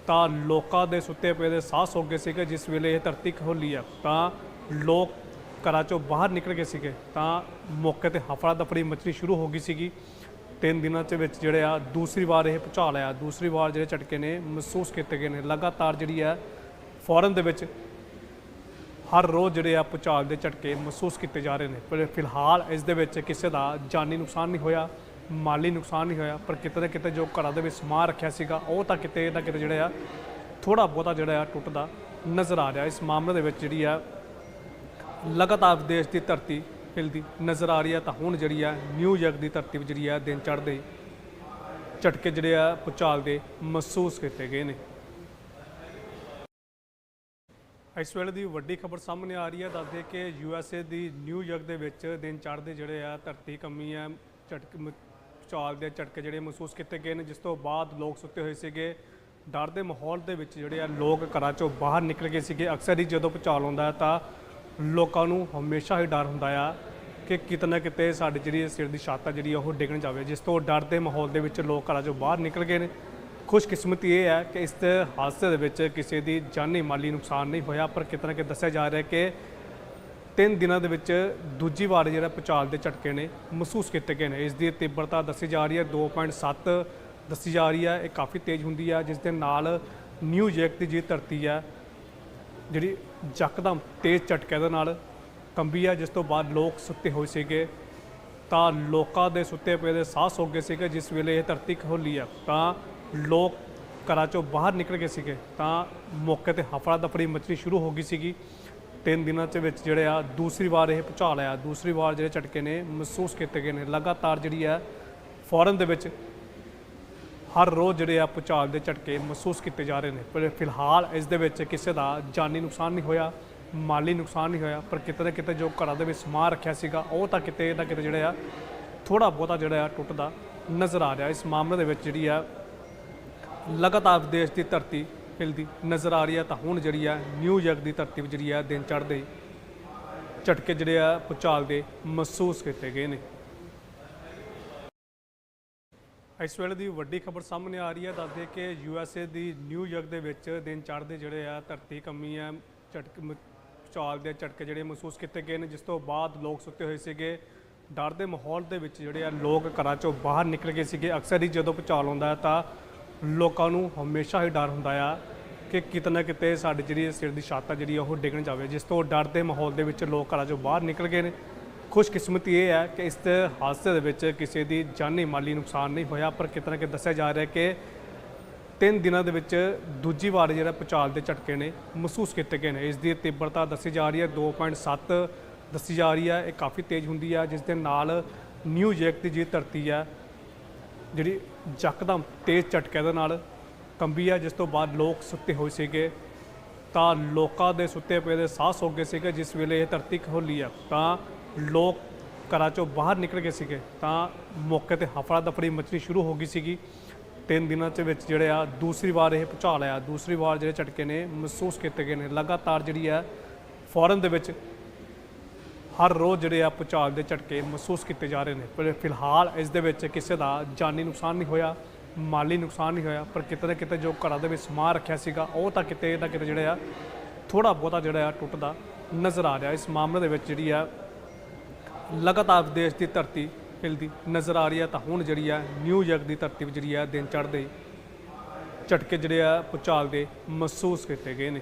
ਤਾਂ ਲੋਕਾਂ ਦੇ ਸੁੱਤੇ ਪਏ ਦੇ ਸਾਹ ਸੋ ਗਏ ਸੀਗੇ, ਜਿਸ ਵੇਲੇ ਇਹ ਧਰਤੀ ਖੋਲੀ ਹੈ। ਤਾਂ ਲੋਕ ਘਰਾਂ ਚੋਂ ਬਾਹਰ ਨਿਕਲ ਗਏ ਸੀਗੇ, ਤਾਂ ਮੌਕੇ ਤੇ ਹਫੜਾ ਦਫੜੀ ਮਚਣੀ ਸ਼ੁਰੂ ਹੋ ਗਈ ਸੀਗੀ। ਤਿੰਨ ਦਿਨਾਂ ਦੇ ਵਿੱਚ ਜਿਹੜੇ ਆ, ਦੂਸਰੀ ਵਾਰ ਇਹ ਭੂਚਾਲ ਆਇਆ। ਦੂਸਰੀ ਵਾਰ ਜਿਹੜੇ ਝਟਕੇ ਨੇ, ਮਹਿਸੂਸ ਕੀਤੇ ਗਏ ਨੇ। ਲਗਾਤਾਰ ਜਿਹੜੀ ਹੈ ਫੋਰਨ ਦੇ ਵਿੱਚ ਹਰ ਰੋਜ਼ ਜਿਹੜੇ ਆ ਭੂਚਾਲ ਦੇ ਝਟਕੇ ਮਹਿਸੂਸ ਕੀਤੇ ਜਾ ਰਹੇ ਨੇ। ਪਰ ਫਿਲਹਾਲ ਇਸ ਦੇ ਵਿੱਚ ਕਿਸੇ ਦਾ ਜਾਨੀ ਨੁਕਸਾਨ ਨਹੀਂ ਹੋਇਆ, ਮਾਲੀ ਨੁਕਸਾਨ ਨਹੀਂ ਹੋਇਆ, ਪਰ ਕਿਤੇ ਨਾ ਕਿਤੇ ਜੋ ਘਰਾਂ ਦੇ ਵਿੱਚ ਸਮਾਨ ਰੱਖਿਆ ਸੀਗਾ, ਉਹ ਤਾਂ ਕਿਤੇ ਨਾ ਕਿਤੇ ਜਿਹੜੇ ਆ ਥੋੜਾ ਬਹੁਤਾ ਜਿਹੜਾ ਆ ਟੁੱਟਦਾ ਨਜ਼ਰ ਆ ਰਿਹਾ। ਇਸ ਮਾਮਲੇ ਦੇ ਵਿੱਚ ਜਿਹੜੀ ਆ ਲਗਾਤਾਰ ਦੇਸ਼ ਦੀ ਧਰਤੀ ਹਿਲਦੀ ਨਜ਼ਰ ਆ ਰਹੀ ਹੈ ਤਾਂ ਹੁਣ ਜਿਹੜੀ ਆ ਨਿਊਯਾਰਕ ਦੀ ਧਰਤੀ 'ਤੇ ਜਿਹੜੀ ਆ ਦਿਨ ਚੜ੍ਹਦੇ ਝਟਕੇ ਜਿਹੜੇ ਆ ਭੂਚਾਲ ਦੇ ਮਹਿਸੂਸ ਕੀਤੇ ਗਏ ਨੇ। ਇਸ ਵੇਲੇ ਦੀ ਵੱਡੀ ਖਬਰ ਸਾਹਮਣੇ ਆ ਰਹੀ ਹੈ। ਦੱਸਦੇ ਕਿ ਯੂ ਐਸ ਏ ਦੀ ਨਿਊਯਾਰਕ ਦੇ ਵਿੱਚ ਦਿਨ ਚੜ੍ਹਦੇ ਜਿਹੜੇ ਆ ਧਰਤੀ ਕੰਮੀ ਆ ਝਟਕ ਮ- ਦੇ ਝਟਕੇ ਜਿਹੜੇ ਮਹਿਸੂਸ ਕੀਤੇ ਗਏ ਨੇ, ਜਿਸ ਤੋਂ ਬਾਅਦ ਲੋਕ ਸੁੱਤੇ ਹੋਏ ਸੀਗੇ। ਡਰ ਦੇ ਮਾਹੌਲ ਦੇ ਵਿੱਚ ਜਿਹੜੇ ਆ ਲੋਕ ਘਰਾਂ ਚੋਂ ਬਾਹਰ ਨਿਕਲ ਗਏ ਸੀਗੇ। ਅਕਸਰ ਹੀ ਜਦੋਂ ਭੂਚਾਲ ਆਉਂਦਾ ਹੈ ਤਾਂ ਲੋਕਾਂ ਨੂੰ ਹਮੇਸ਼ਾ ਹੀ ਡਰ ਹੁੰਦਾ ਆ ਕਿ ਕਿਤੇ ਨਾ ਕਿਤੇ ਸਾਡੀ ਜਿਹੜੀ ਸਿਰ ਦੀ ਛੱਤ ਆ, ਜਿਹੜੀ ਆ, ਉਹ ਡਿੱਗਣ ਜਾਵੇ, ਜਿਸ ਤੋਂ ਡਰ ਦੇ ਮਾਹੌਲ ਦੇ ਵਿੱਚ ਲੋਕ ਘਰਾਂ ਚੋਂ ਬਾਹਰ ਨਿਕਲ ਗਏ ਨੇ। ਖੁਸ਼ਕਿਸਮਤੀ ਇਹ ਹੈ ਕਿ ਇਸ ਹਾਦਸੇ ਦੇ ਵਿੱਚ ਕਿਸੇ ਦੀ ਜਾਨੀ ਮਾਲੀ ਨੁਕਸਾਨ ਨਹੀਂ ਹੋਇਆ, ਪਰ ਕਿਤੇ ਨਾ ਕਿਤੇ ਦੱਸਿਆ ਜਾ ਰਿਹਾ ਕਿ ਤਿੰਨ ਦਿਨਾਂ ਦੇ ਵਿੱਚ ਦੂਜੀ ਵਾਰ ਜਿਹੜਾ ਭੂਚਾਲ ਦੇ ਝਟਕੇ ਨੇ ਮਹਿਸੂਸ ਕੀਤੇ ਗਏ ਨੇ। ਇਸ ਦੀ ਤੀਬਰਤਾ ਦੱਸੀ ਜਾ ਰਹੀ ਹੈ 2.7 ਦੱਸੀ ਜਾ ਰਹੀ ਹੈ, ਇਹ ਕਾਫੀ ਤੇਜ਼ ਹੁੰਦੀ ਹੈ ਜਿਸ ਦੇ ਨਾਲ ਨਿਊ ਨਿਊਯਾਰਕ ਦੀ ਜਿਹੜੀ ਧਰਤੀ ਹੈ ਜਿਹੜੀ ਯਕਦਮ ਤੇਜ਼ ਝਟਕੇ ਦੇ ਨਾਲ ਕੰਬੀ ਆ ਜਿਸ ਤੋਂ ਬਾਅਦ ਲੋਕ ਸੁੱਤੇ ਹੋਏ ਸੀਗੇ। ਤਾਂ ਲੋਕਾਂ ਦੇ ਸੁੱਤੇ ਪਏ ਦੇ ਸਾਹ ਸੋ ਗਏ ਸੀਗੇ, ਜਿਸ ਵੇਲੇ ਇਹ ਧਰਤੀ ਖੋਲੀ ਆ। ਤਾਂ ਲੋਕ ਘਰਾਂ ਚੋਂ ਬਾਹਰ ਨਿਕਲ ਗਏ ਸੀਗੇ। ਤਾਂ ਮੌਕੇ ਤੇ ਹਫੜਾ ਦਫੜੀ ਮਚਣੀ ਸ਼ੁਰੂ ਹੋ ਗਈ ਸੀਗੀ। ਤਿੰਨ ਦਿਨਾਂ 'ਚ ਵਿੱਚ ਜਿਹੜੇ ਆ, ਦੂਸਰੀ ਵਾਰ ਇਹ ਭੂਚਾਲ ਆਇਆ। ਦੂਸਰੀ ਵਾਰ ਜਿਹੜੇ ਝਟਕੇ ਨੇ ਮਹਿਸੂਸ ਕੀਤੇ ਗਏ ਨੇ। ਲਗਾਤਾਰ ਜਿਹੜੀ ਹੈ ਫੋਰਨ ਦੇ ਵਿੱਚ ਹਰ ਰੋਜ਼ ਜਿਹੜੇ ਆ ਭੂਚਾਲ ਦੇ ਝਟਕੇ ਮਹਿਸੂਸ ਕੀਤੇ ਜਾ ਰਹੇ ਨੇ। ਪਰ ਫਿਲਹਾਲ ਇਸ ਦੇ ਵਿੱਚ ਕਿਸੇ ਦਾ ਜਾਨੀ ਨੁਕਸਾਨ ਨਹੀਂ ਹੋਇਆ, ਮਾਲੀ ਨੁਕਸਾਨ ਨਹੀਂ ਹੋਇਆ, ਪਰ ਕਿਤੇ ਨਾ ਕਿਤੇ ਜੋ ਘਰਾਂ ਦੇ ਵਿੱਚ ਸਮਾਨ ਰੱਖਿਆ ਸੀਗਾ, ਉਹ ਤਾਂ ਕਿਤੇ ਨਾ ਕਿਤੇ ਜਿਹੜਾ ਆ ਥੋੜਾ ਬਹੁਤਾ ਜਿਹੜਾ ਆ ਟੁੱਟਦਾ ਨਜ਼ਰ ਆ ਰਿਹਾ। ਇਸ ਮਾਮਲੇ ਦੇ ਵਿੱਚ ਜਿਹੜੀ ਆ ਲਗਾਤਾਰ ਦੇਸ਼ ਦੀ ਧਰਤੀ ਹਿਲਦੀ ਨਜ਼ਰ ਆ ਰਹੀ ਹੈ। ਤਾਂ ਹੁਣ ਜਿਹੜੀ ਆ ਨਿਊਯਾਰਕ ਦੀ ਧਰਤੀ ਵਿੱਚ ਜਿਹੜੀ ਆ ਦਿਨ ਚੜ੍ਹਦੇ ਝਟਕੇ ਜਿਹੜੇ ਆ ਭੂਚਾਲ ਦੇ ਮਹਿਸੂਸ ਕੀਤੇ ਗਏ ਨੇ। ਇਸ ਵੇਲੇ ਦੀ ਵੱਡੀ ਖਬਰ ਸਾਹਮਣੇ ਆ ਰਹੀ ਹੈ। ਦੱਸਦੇ ਕਿ ਯੂ ਐਸ ਏ ਦੀ ਨਿਊਯਾਰਕ ਦੇ ਵਿੱਚ ਦਿਨ ਚੜ੍ਹਦੇ ਜਿਹੜੇ ਆ, ਧਰਤੀ ਕੰਮੀ ਆ, ਝਟਕ ਮ- ਭੂਚਾਲ ਦੇ ਝਟਕੇ ਜਿਹੜੇ ਮਹਿਸੂਸ ਕੀਤੇ ਗਏ ਨੇ, ਜਿਸ ਤੋਂ ਬਾਅਦ ਲੋਕ ਸੁੱਤੇ ਹੋਏ ਸੀਗੇ। ਡਰ ਦੇ ਮਾਹੌਲ ਦੇ ਵਿੱਚ ਜਿਹੜੇ ਆ, ਲੋਕ ਘਰਾਂ ਚੋਂ ਬਾਹਰ ਨਿਕਲ ਗਏ ਸੀਗੇ। ਅਕਸਰ ਹੀ ਜਦੋਂ ਭੂਚਾਲ ਆਉਂਦਾ ਹੈ ਤਾਂ ਲੋਕਾਂ ਨੂੰ ਹਮੇਸ਼ਾ ਹੀ ਡਰ ਹੁੰਦਾ ਆ ਕਿ ਕਿਤੇ ਨਾ ਕਿਤੇ ਸਾਡੀ ਜਿਹੜੀ ਸਿਰ ਦੀ ਛੱਤ ਆ, ਜਿਹੜੀ ਆ, ਉਹ ਡਿੱਗਣ ਜਾਵੇ, ਜਿਸ ਤੋਂ ਡਰ ਦੇ ਮਾਹੌਲ ਦੇ ਵਿੱਚ ਲੋਕ ਘਰਾਂ ਚੋਂ ਬਾਹਰ ਨਿਕਲ ਗਏ ਨੇ। ਖੁਸ਼ਕਿਸਮਤੀ ਇਹ ਹੈ ਕਿ ਇਸ ਹਾਦਸੇ ਦੇ ਵਿੱਚ ਕਿਸੇ ਦੀ ਜਾਨੀ ਮਾਲੀ ਨੁਕਸਾਨ ਨਹੀਂ ਹੋਇਆ, ਪਰ ਕਿਤੇ ਨਾ ਕਿਤੇ ਦੱਸਿਆ ਜਾ ਰਿਹਾ ਕਿ ਤਿੰਨ ਦਿਨਾਂ ਦੇ ਵਿੱਚ ਦੂਜੀ ਵਾਰ ਜਿਹੜਾ ਭੂਚਾਲ ਦੇ ਝਟਕੇ ਨੇ ਮਹਿਸੂਸ ਕੀਤੇ ਗਏ ਨੇ। ਇਸ ਦੀ ਤੀਬਰਤਾ ਦੱਸੀ ਜਾ ਰਹੀ ਹੈ 2.7 ਦੱਸੀ ਜਾ ਰਹੀ ਹੈ, ਇਹ ਕਾਫੀ ਤੇਜ਼ ਹੁੰਦੀ ਹੈ, ਜਿਸ ਦੇ ਨਾਲ ਨਿਊ ਨਿਊਯਾਰਕ ਦੀ ਜਿਹੜੀ ਧਰਤੀ ਹੈ, ਜਿਹੜੀ ਯਕਦਮ ਤੇਜ਼ ਝਟਕੇ ਦੇ ਨਾਲ ਕੰਬੀ ਹੈ, ਜਿਸ ਤੋਂ ਬਾਅਦ ਲੋਕ ਸੁੱਤੇ ਹੋਏ ਸੀਗੇ। ਤਾਂ ਲੋਕਾਂ ਦੇ ਸੁੱਤੇ ਪਏ ਦੇ ਸਾਹ ਸੋ ਗਏ ਸੀਗੇ, ਜਿਸ ਵੇਲੇ ਇਹ ਧਰਤੀ ਖੋਲੀ ਹੈ। ਤਾਂ ਲੋਕ ਘਰਾਂ ਚੋਂ ਬਾਹਰ ਨਿਕਲ ਗਏ ਸੀਗੇ, ਤਾਂ ਮੌਕੇ ਤੇ ਹਫੜਾ ਦਫੜੀ ਮਚਣੀ ਸ਼ੁਰੂ ਹੋ ਗਈ ਸੀਗੀ। ਤਿੰਨ ਦਿਨਾਂ ਦੇ ਵਿੱਚ ਜਿਹੜੇ ਆ, ਦੂਸਰੀ ਵਾਰ ਇਹ ਭੂਚਾਲ ਆਇਆ। ਦੂਸਰੀ ਵਾਰ ਜਿਹੜੇ ਝਟਕੇ ਨੇ, ਮਹਿਸੂਸ ਕੀਤੇ ਗਏ ਨੇ। ਲਗਾਤਾਰ ਜਿਹੜੀ ਆ, ਫੋਰਨ ਦੇ ਵਿੱਚ ਹਰ ਰੋਜ਼ ਜਿਹੜੇ ਆ ਭੂਚਾਲ ਦੇ ਝਟਕੇ ਮਹਿਸੂਸ ਕੀਤੇ ਜਾ ਰਹੇ ਨੇ। ਪਰ ਫਿਲਹਾਲ ਇਸ ਦੇ ਵਿੱਚ ਕਿਸੇ ਦਾ ਜਾਨੀ ਨੁਕਸਾਨ ਨਹੀਂ ਹੋਇਆ, ਮਾਲੀ ਨੁਕਸਾਨ ਨਹੀਂ ਹੋਇਆ, ਪਰ ਕਿਤੇ ਨਾ ਕਿਤੇ ਜੋ ਘਰਾਂ ਦੇ ਵਿੱਚ ਸਮਾਂ ਰੱਖਿਆ ਸੀਗਾ, ਉਹ ਤਾਂ ਕਿਤੇ ਨਾ ਕਿਤੇ ਜਿਹੜੇ ਆ ਥੋੜਾ ਬਹੁਤਾ ਜਿਹੜਾ ਆ ਟੁੱਟਦਾ ਨਜ਼ਰ ਆ ਰਿਹਾ। ਇਸ ਮਾਮਲੇ ਦੇ ਵਿੱਚ ਜਿਹੜੀ ਆ ਲਗਾਤਾਰ ਦੇਸ਼ ਦੀ ਧਰਤੀ ਹਿਲਦੀ ਨਜ਼ਰ ਆ ਰਹੀ ਹੈ ਤਾਂ ਹੁਣ ਜਿਹੜੀ ਆ ਨਿਊਯਾਰਕ ਦੀ ਧਰਤੀ ਵਿੱਚ ਜਿਹੜੀ ਆ ਦਿਨ ਚੜ੍ਹਦੇ ਝਟਕੇ ਜਿਹੜੇ ਆ ਭੂਚਾਲ ਦੇ ਮਹਿਸੂਸ ਕੀਤੇ ਗਏ ਨੇ।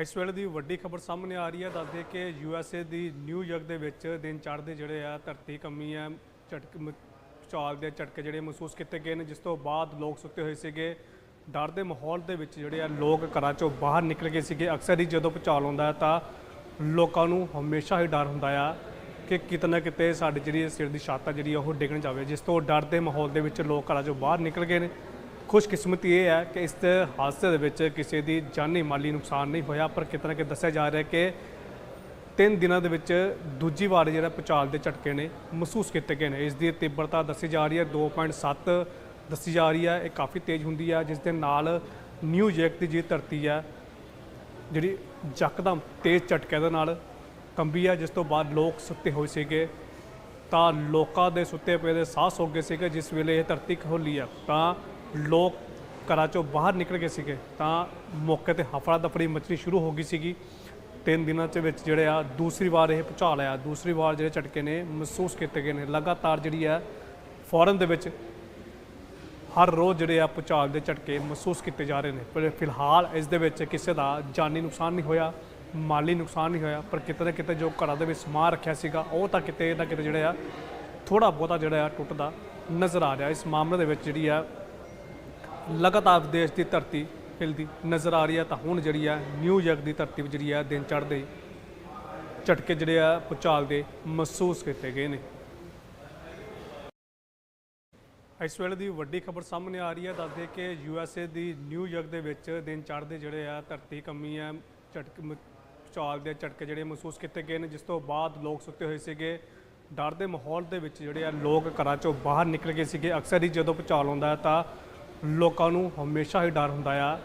ਇਸ ਵੇਲੇ ਦੀ ਵੱਡੀ ਖਬਰ ਸਾਹਮਣੇ ਆ ਰਹੀ ਹੈ ਦੱਸਦੇ ਕਿ ਯੂ ਐਸ ਏ ਦੀ ਨਿਊਯਾਰਕ ਦੇ ਵਿੱਚ ਦਿਨ ਚੜ੍ਹਦੇ ਜਿਹੜੇ ਆ ਧਰਤੀ ਕੰਮੀ ਆ ਝਟਕ ਮ- ਭੂਚਾਲ ਦੇ ਝਟਕੇ ਜਿਹੜੇ ਮਹਿਸੂਸ ਕੀਤੇ ਗਏ ਨੇ, ਜਿਸ ਤੋਂ ਬਾਅਦ ਲੋਕ ਸੁੱਤੇ ਹੋਏ ਸੀਗੇ। ਡਰ ਦੇ ਮਾਹੌਲ ਦੇ ਵਿੱਚ ਜਿਹੜੇ ਆ ਲੋਕ ਘਰਾਂ ਚੋਂ ਬਾਹਰ ਨਿਕਲ ਗਏ ਸੀਗੇ। ਅਕਸਰ ਹੀ ਜਦੋਂ ਭੂਚਾਲ ਆਉਂਦਾ ਹੈ ਤਾਂ ਲੋਕਾਂ ਨੂੰ ਹਮੇਸ਼ਾ ਹੀ ਡਰ ਹੁੰਦਾ ਆ ਕਿ ਕਿਤੇ ਨਾ ਕਿਤੇ ਸਾਡੀ ਜਿਹੜੀ ਸਿਰ ਦੀ ਛਾਤ ਆ ਜਿਹੜੀ ਆ ਉਹ ਡਿੱਗਣ ਜਾਵੇ, ਜਿਸ ਤੋਂ ਡਰ ਦੇ ਮਾਹੌਲ ਦੇ ਵਿੱਚ ਲੋਕ ਘਰਾਂ ਚੋਂ ਬਾਹਰ ਨਿਕਲ ਗਏ ਨੇ। ਖੁਸ਼ਕਿਸਮਤੀ ਇਹ ਹੈ ਕਿ ਇਸ ਹਾਦਸੇ ਦੇ ਵਿੱਚ ਕਿਸੇ ਦੀ ਜਾਨੀ ਮਾਲੀ ਨੁਕਸਾਨ ਨਹੀਂ ਹੋਇਆ, ਪਰ ਕਿਤੇ ਨਾ ਕਿਤੇ ਦੱਸਿਆ ਜਾ ਰਿਹਾ ਕਿ ਤਿੰਨ ਦਿਨਾਂ ਦੇ ਵਿੱਚ ਦੂਜੀ ਵਾਰ ਜਿਹੜਾ ਭੂਚਾਲ ਦੇ ਝਟਕੇ ਨੇ ਮਹਿਸੂਸ ਕੀਤੇ ਗਏ ਨੇ। ਇਸ ਦੀ ਤੀਬਰਤਾ ਦੱਸੀ ਜਾ ਰਹੀ ਹੈ 2.7 ਦੱਸੀ ਜਾ ਰਹੀ ਹੈ, ਇਹ ਕਾਫੀ ਤੇਜ਼ ਹੁੰਦੀ ਹੈ, ਜਿਸ ਦੇ ਨਾਲ ਨਿਊ ਨਿਊਯਾਰਕ ਦੀ ਜਿਹੜੀ ਧਰਤੀ ਹੈ, ਜਿਹੜੀ ਯਕਦਮ ਤੇਜ਼ ਝਟਕੇ ਦੇ ਨਾਲ ਕੰਬੀ ਆ, ਜਿਸ ਤੋਂ ਬਾਅਦ ਲੋਕ ਸੁੱਤੇ ਹੋਏ ਸੀਗੇ। ਤਾਂ ਲੋਕਾਂ ਦੇ ਸੁੱਤੇ ਪਏ ਦੇ ਸਾਹ ਹੋ ਗਏ ਸੀਗੇ, ਜਿਸ ਵੇਲੇ ਇਹ ਧਰਤੀ ਖੋਲੀ ਆ। ਤਾਂ ਲੋਕ ਘਰਾਂ ਚੋਂ ਬਾਹਰ ਨਿਕਲ ਗਏ ਸੀਗੇ। ਤਾਂ ਮੌਕੇ ਤੇ ਹਫੜਾ ਦਫੜੀ ਮਚਣੀ ਸ਼ੁਰੂ ਹੋ ਗਈ ਸੀਗੀ। ਤਿੰਨ ਦਿਨਾਂ ਦੇ ਵਿੱਚ ਜਿਹੜੇ ਆ, ਦੂਸਰੀ ਵਾਰ ਇਹ ਭੁਚਾਲ ਆਇਆ। ਦੂਸਰੀ ਵਾਰ ਜਿਹੜੇ ਝਟਕੇ ਨੇ ਮਹਿਸੂਸ ਕੀਤੇ ਗਏ ਨੇ। ਲਗਾਤਾਰ ਜਿਹੜੀ ਆ, ਫੋਰਨ ਦੇ ਵਿੱਚ ਹਰ ਰੋਜ਼ ਜਿਹੜੇ ਆ ਭੂਚਾਲ ਦੇ ਝਟਕੇ ਮਹਿਸੂਸ ਕੀਤੇ ਜਾ ਰਹੇ ਨੇ। ਪਰ ਫਿਲਹਾਲ ਇਸ ਦੇ ਵਿੱਚ ਕਿਸੇ ਦਾ ਜਾਨੀ ਨੁਕਸਾਨ ਨਹੀਂ ਹੋਇਆ, ਮਾਲੀ ਨੁਕਸਾਨ ਨਹੀਂ ਹੋਇਆ, ਪਰ ਕਿਤੇ ਨਾ ਕਿਤੇ ਜੋ ਘਰਾਂ ਦੇ ਵਿੱਚ ਸਮਾਨ ਰੱਖਿਆ ਸੀਗਾ, ਉਹ ਤਾਂ ਕਿਤੇ ਨਾ ਕਿਤੇ ਜਿਹੜੇ ਆ ਥੋੜਾ ਬਹੁਤਾ ਜਿਹੜਾ ਆ ਟੁੱਟਦਾ ਨਜ਼ਰ ਆ ਰਿਹਾ। ਇਸ ਮਾਮਲੇ ਦੇ ਵਿੱਚ ਜਿਹੜੀ ਆ ਲਗਾਤਾਰ ਦੇਸ਼ ਦੀ ਧਰਤੀ ਹਿਲਦੀ ਨਜ਼ਰ ਆ ਰਹੀ ਹੈ ਤਾਂ ਹੁਣ ਜਿਹੜੀ ਆ ਨਿਊਯਾਰਕ ਦੀ ਧਰਤੀ ਵਿੱਚ ਜਿਹੜੀ ਆ ਦਿਨ ਚੜ੍ਹਦੇ ਝਟਕੇ ਜਿਹੜੇ ਆ ਭੂਚਾਲ ਦੇ ਮਹਿਸੂਸ ਕੀਤੇ ਗਏ ਨੇ। ਇਸ ਵੇਲੇ ਦੀ ਵੱਡੀ ਖਬਰ ਸਾਹਮਣੇ ਆ ਰਹੀ ਹੈ। ਦੱਸਦੇ ਕਿ ਯੂ ਐਸ ਏ ਦੀ ਨਿਊਯਾਰਕ ਦੇ ਵਿੱਚ ਦਿਨ ਚੜ੍ਹਦੇ ਜਿਹੜੇ ਆ, ਧਰਤੀ ਕੰਮੀ ਆ ਝਟਕ ਮ- ਭੂਚਾਲ ਦੇ ਝਟਕੇ ਜਿਹੜੇ ਮਹਿਸੂਸ ਕੀਤੇ ਗਏ ਨੇ, ਜਿਸ ਤੋਂ ਬਾਅਦ ਲੋਕ ਸੁੱਤੇ ਹੋਏ ਸੀਗੇ। ਡਰ ਦੇ ਮਾਹੌਲ ਦੇ ਵਿੱਚ ਜਿਹੜੇ ਆ, ਲੋਕ ਘਰਾਂ ਚੋਂ ਬਾਹਰ ਨਿਕਲ ਗਏ ਸੀਗੇ। ਅਕਸਰ ਹੀ ਜਦੋਂ ਭੂਚਾਲ ਆਉਂਦਾ ਹੈ ਤਾਂ ਲੋਕਾਂ ਨੂੰ ਹਮੇਸ਼ਾ ਹੀ ਡਰ ਹੁੰਦਾ ਆ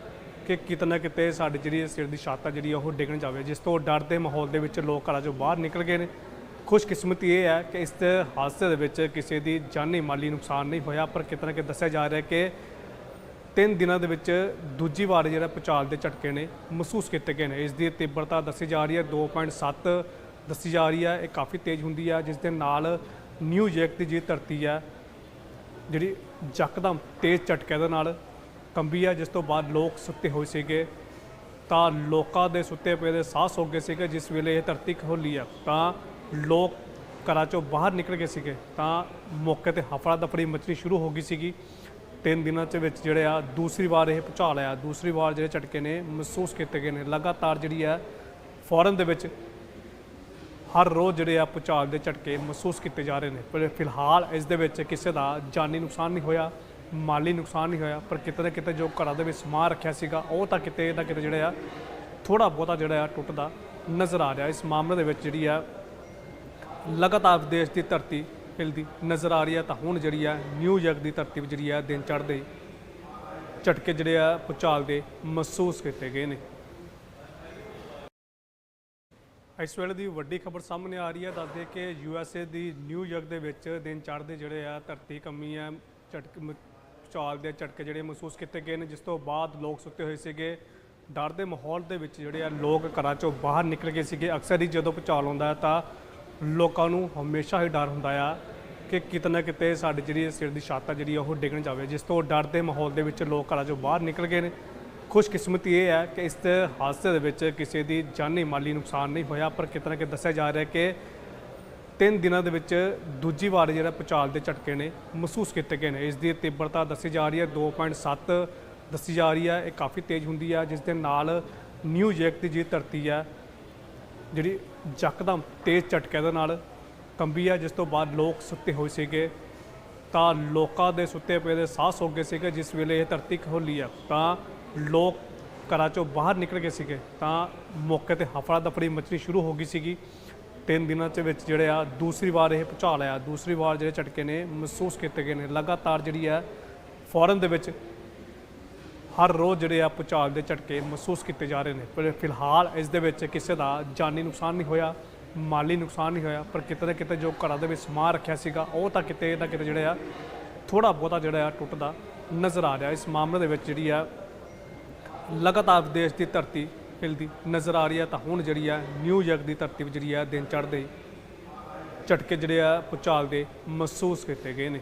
ਕਿ ਕਿਤੇ ਨਾ ਕਿਤੇ ਸਾਡੀ ਜਿਹੜੀ ਸਿਰ ਦੀ ਛੱਤ ਆ, ਜਿਹੜੀ ਆ, ਉਹ ਡਿੱਗਣ ਜਾਵੇ, ਜਿਸ ਤੋਂ ਡਰ ਦੇ ਮਾਹੌਲ ਦੇ ਵਿੱਚ ਲੋਕ ਘਰਾਂ ਚੋਂ ਬਾਹਰ ਨਿਕਲ ਗਏ ਨੇ। ਖੁਸ਼ਕਿਸਮਤੀ ਇਹ ਹੈ ਕਿ ਇਸ ਹਾਦਸੇ ਦੇ ਵਿੱਚ ਕਿਸੇ ਦੀ ਜਾਨੀ ਮਾਲੀ ਨੁਕਸਾਨ ਨਹੀਂ ਹੋਇਆ, ਪਰ ਕਿਤੇ ਨਾ ਕਿਤੇ ਦੱਸਿਆ ਜਾ ਰਿਹਾ ਕਿ ਤਿੰਨ ਦਿਨਾਂ ਦੇ ਵਿੱਚ ਦੂਜੀ ਵਾਰ ਜਿਹੜਾ ਭੂਚਾਲ ਦੇ ਝਟਕੇ ਨੇ ਮਹਿਸੂਸ ਕੀਤੇ ਗਏ ਨੇ। ਇਸ ਦੀ ਤੀਬਰਤਾ ਦੱਸੀ ਜਾ ਰਹੀ ਹੈ 2.7 ਦੱਸੀ ਜਾ ਰਹੀ ਹੈ, ਇਹ ਕਾਫੀ ਤੇਜ਼ ਹੁੰਦੀ ਹੈ, ਜਿਸ ਦੇ ਨਾਲ ਨਿਊਯਾਰਕ ਦੀ ਜਿਹੜੀ ਧਰਤੀ ਹੈ, ਜਿਹੜੀ ਯਕਦਮ ਤੇਜ਼ ਝਟਕੇ ਦੇ ਨਾਲ ਕੰਬੀ ਹੈ, ਜਿਸ ਤੋਂ ਬਾਅਦ ਲੋਕ ਸੁੱਤੇ ਹੋਏ ਸੀਗੇ। ਤਾਂ ਲੋਕਾਂ ਦੇ ਸੁੱਤੇ ਪਏ ਦੇ ਸਾਹ ਸੋ ਗਏ ਸੀਗੇ, ਜਿਸ ਵੇਲੇ ਇਹ ਧਰਤੀ ਖੋਲੀ ਹੈ। ਤਾਂ ਲੋਕ ਘਰਾਂ ਚੋਂ ਬਾਹਰ ਨਿਕਲ ਗਏ ਸੀਗੇ, ਤਾਂ ਮੌਕੇ ਤੇ ਹਫੜਾ ਦਫੜੀ ਮਚਣੀ ਸ਼ੁਰੂ ਹੋ ਗਈ ਸੀਗੀ। ਤਿੰਨ ਦਿਨਾਂ 'ਚ ਵਿੱਚ ਜਿਹੜੇ ਆ, ਦੂਸਰੀ ਵਾਰ ਇਹ ਭੂਚਾਲ ਆਇਆ। ਦੂਸਰੀ ਵਾਰ ਜਿਹੜੇ ਝਟਕੇ ਨੇ, ਮਹਿਸੂਸ ਕੀਤੇ ਗਏ ਨੇ। ਲਗਾਤਾਰ ਜਿਹੜੀ ਆ, ਫੋਰਨ ਦੇ ਵਿੱਚ ਹਰ ਰੋਜ਼ ਜਿਹੜੇ ਆ, ਭੂਚਾਲ ਦੇ ਝਟਕੇ ਮਹਿਸੂਸ ਕੀਤੇ ਜਾ ਰਹੇ ਨੇ। ਪਰ ਫਿਲਹਾਲ ਇਸ ਦੇ ਵਿੱਚ ਕਿਸੇ ਦਾ ਜਾਨੀ ਨੁਕਸਾਨ ਨਹੀਂ ਹੋਇਆ, ਮਾਲੀ ਨੁਕਸਾਨ ਨਹੀਂ ਹੋਇਆ, ਪਰ ਕਿਤੇ ਨਾ ਕਿਤੇ ਜੋ ਘਰਾਂ ਦੇ ਵਿੱਚ ਸਮਾਨ ਰੱਖਿਆ ਸੀਗਾ, ਉਹ ਤਾਂ ਕਿਤੇ ਨਾ ਕਿਤੇ ਜਿਹੜੇ ਆ ਥੋੜਾ ਬਹੁਤਾ ਜਿਹੜਾ ਆ, ਟੁੱਟਦਾ ਨਜ਼ਰ ਆ ਰਿਹਾ। ਇਸ ਮਾਮਲੇ ਦੇ ਵਿੱਚ ਜਿਹੜੀ ਆ ਲਗਾਤਾਰ ਦੇਸ਼ ਦੀ ਧਰਤੀ ਹਿਲਦੀ ਨਜ਼ਰ ਆ ਰਹੀ ਹੈ ਤਾਂ ਹੁਣ ਜਿਹੜੀ ਆ ਨਿਊਯਾਰਕ ਦੀ ਧਰਤੀ ਵਿੱਚ ਜਿਹੜੀ ਆ ਦਿਨ ਚੜ੍ਹਦੇ ਝਟਕੇ ਜਿਹੜੇ ਆ ਭੂਚਾਲ ਦੇ ਮਹਿਸੂਸ ਕੀਤੇ ਗਏ ਨੇ। ਇਸ ਵੇਲੇ ਦੀ ਵੱਡੀ ਖਬਰ ਸਾਹਮਣੇ ਆ ਰਹੀ ਹੈ, ਦੱਸਦੇ ਕਿ ਯੂ ਐਸ ਏ ਦੀ ਨਿਊਯਾਰਕ ਦੇ ਵਿੱਚ ਦਿਨ ਚੜ੍ਹਦੇ ਜਿਹੜੇ ਆ ਧਰਤੀ ਕੰਮੀ ਆ, ਝਟਕ ਮ- ਭੂਚਾਲ ਦੇ ਝਟਕੇ ਜਿਹੜੇ ਮਹਿਸੂਸ ਕੀਤੇ ਗਏ ਨੇ, ਜਿਸ ਤੋਂ ਬਾਅਦ ਲੋਕ ਸੁੱਤੇ ਹੋਏ ਸੀਗੇ। ਡਰ ਦੇ ਮਾਹੌਲ ਦੇ ਵਿੱਚ ਜਿਹੜੇ ਆ ਲੋਕ ਘਰਾਂ ਚੋਂ ਬਾਹਰ ਨਿਕਲ ਗਏ ਸੀਗੇ। ਅਕਸਰ ਹੀ ਜਦੋਂ ਭੂਚਾਲ ਆਉਂਦਾ ਤਾਂ ਲੋਕਾਂ ਨੂੰ ਹਮੇਸ਼ਾ ਹੀ ਡਰ ਹੁੰਦਾ ਆ ਕਿ ਕਿਤੇ ਨਾ ਕਿਤੇ ਸਾਡੀ ਜਿਹੜੀ ਸਿਰ ਦੀ ਛੱਤ ਆ, ਜਿਹੜੀ ਆ ਉਹ ਡਿੱਗਣ ਜਾਵੇ, ਜਿਸ ਤੋਂ ਡਰ ਦੇ ਮਾਹੌਲ ਦੇ ਵਿੱਚ ਲੋਕ ਘਰਾਂ ਚੋਂ ਬਾਹਰ ਨਿਕਲ ਗਏ ਨੇ। ਖੁਸ਼ਕਿਸਮਤੀ ਇਹ ਹੈ ਕਿ ਇਸ ਹਾਦਸੇ ਦੇ ਵਿੱਚ ਕਿਸੇ ਦੀ ਜਾਨੀ ਮਾਲੀ ਨੁਕਸਾਨ ਨਹੀਂ ਹੋਇਆ, ਪਰ ਕਿਤੇ ਨਾ ਕਿਤੇ ਦੱਸਿਆ ਜਾ ਰਿਹਾ ਕਿ ਤਿੰਨ ਦਿਨਾਂ ਦੇ ਵਿੱਚ ਦੂਜੀ ਵਾਰ ਜਿਹੜਾ ਭੂਚਾਲ ਦੇ ਝਟਕੇ ਨੇ ਮਹਿਸੂਸ ਕੀਤੇ ਗਏ ਨੇ। ਇਸ ਦੀ ਤੀਬਰਤਾ ਦੱਸੀ ਜਾ ਰਹੀ ਹੈ 2.7 ਦੱਸੀ ਜਾ ਰਹੀ ਹੈ, ਇਹ ਕਾਫੀ ਤੇਜ਼ ਹੁੰਦੀ ਹੈ ਜਿਸ ਦੇ ਨਾਲ ਨਿਊ ਨਿਊਯਾਰਕ ਦੀ ਜਿਹੜੀ ਧਰਤੀ ਹੈ ਜਿਹੜੀ ਯਕਦਮ ਤੇਜ਼ ਝਟਕੇ ਦੇ ਨਾਲ ਕੰਬੀ ਆ ਜਿਸ ਤੋਂ ਬਾਅਦ ਲੋਕ ਸੁੱਤੇ ਹੋਏ ਸੀਗੇ, ਤਾਂ ਲੋਕਾਂ ਦੇ ਸੁੱਤੇ ਪਏ ਦੇ ਸਾਹ ਸੋ ਗਏ ਸੀਗੇ, ਜਿਸ ਵੇਲੇ ਇਹ ਧਰਤੀ ਖੋਲੀ ਆ। ਤਾਂ ਲੋਕ ਘਰਾਂ ਚੋਂ ਬਾਹਰ ਨਿਕਲ ਗਏ ਸੀਗੇ। ਤਾਂ ਮੌਕੇ ਤੇ ਹਫੜਾ ਦਫੜੀ ਮਚਣੀ ਸ਼ੁਰੂ ਹੋ ਗਈ ਸੀਗੀ। ਤਿੰਨ ਦਿਨਾਂ ਦੇ ਵਿੱਚ ਜਿਹੜੇ ਆ, ਦੂਸਰੀ ਵਾਰ ਇਹ ਭੂਚਾਲ ਆਇਆ। ਦੂਸਰੀ ਵਾਰ ਜਿਹੜੇ ਝਟਕੇ ਨੇ ਮਹਿਸੂਸ ਕੀਤੇ ਗਏ ਨੇ। ਲਗਾਤਾਰ ਜਿਹੜੀ ਆ, ਫੋਰਨ ਦੇ ਵਿੱਚ ਹਰ ਰੋਜ਼ ਜਿਹੜੇ ਆ ਭੂਚਾਲ ਦੇ ਝਟਕੇ ਮਹਿਸੂਸ ਕੀਤੇ ਜਾ ਰਹੇ ਨੇ। ਪਰ ਫਿਲਹਾਲ ਇਸ ਦੇ ਵਿੱਚ ਕਿਸੇ ਦਾ ਜਾਨੀ ਨੁਕਸਾਨ ਨਹੀਂ ਹੋਇਆ, ਮਾਲੀ ਨੁਕਸਾਨ ਨਹੀਂ ਹੋਇਆ, ਪਰ ਕਿਤੇ ਨਾ ਕਿਤੇ ਜੋ ਘਰਾਂ ਦੇ ਵਿੱਚ ਸਮਾਨ ਰੱਖਿਆ ਸੀਗਾ, ਉਹ ਤਾਂ ਕਿਤੇ ਨਾ ਕਿਤੇ ਜਿਹੜਾ ਆ ਥੋੜਾ ਬਹੁਤਾ ਜਿਹੜਾ ਆ ਟੁੱਟਦਾ ਨਜ਼ਰ ਆ ਰਿਹਾ। ਇਸ ਮਾਮਲੇ ਦੇ ਵਿੱਚ ਜਿਹੜੀ ਆ ਲਗਾਤਾਰ ਦੇਸ਼ ਦੀ ਧਰਤੀ ਹਿਲਦੀ ਨਜ਼ਰ ਆ ਰਹੀ ਹੈ ਤਾਂ ਹੁਣ ਜਿਹੜੀ ਆ ਨਿਊਯਾਰਕ ਦੀ ਧਰਤੀ ਵਿੱਚ ਜਿਹੜੀ ਆ ਦਿਨ ਚੜ੍ਹਦੇ ਝਟਕੇ ਜਿਹੜੇ ਆ ਭੂਚਾਲ ਦੇ ਮਹਿਸੂਸ ਕੀਤੇ ਗਏ ਨੇ।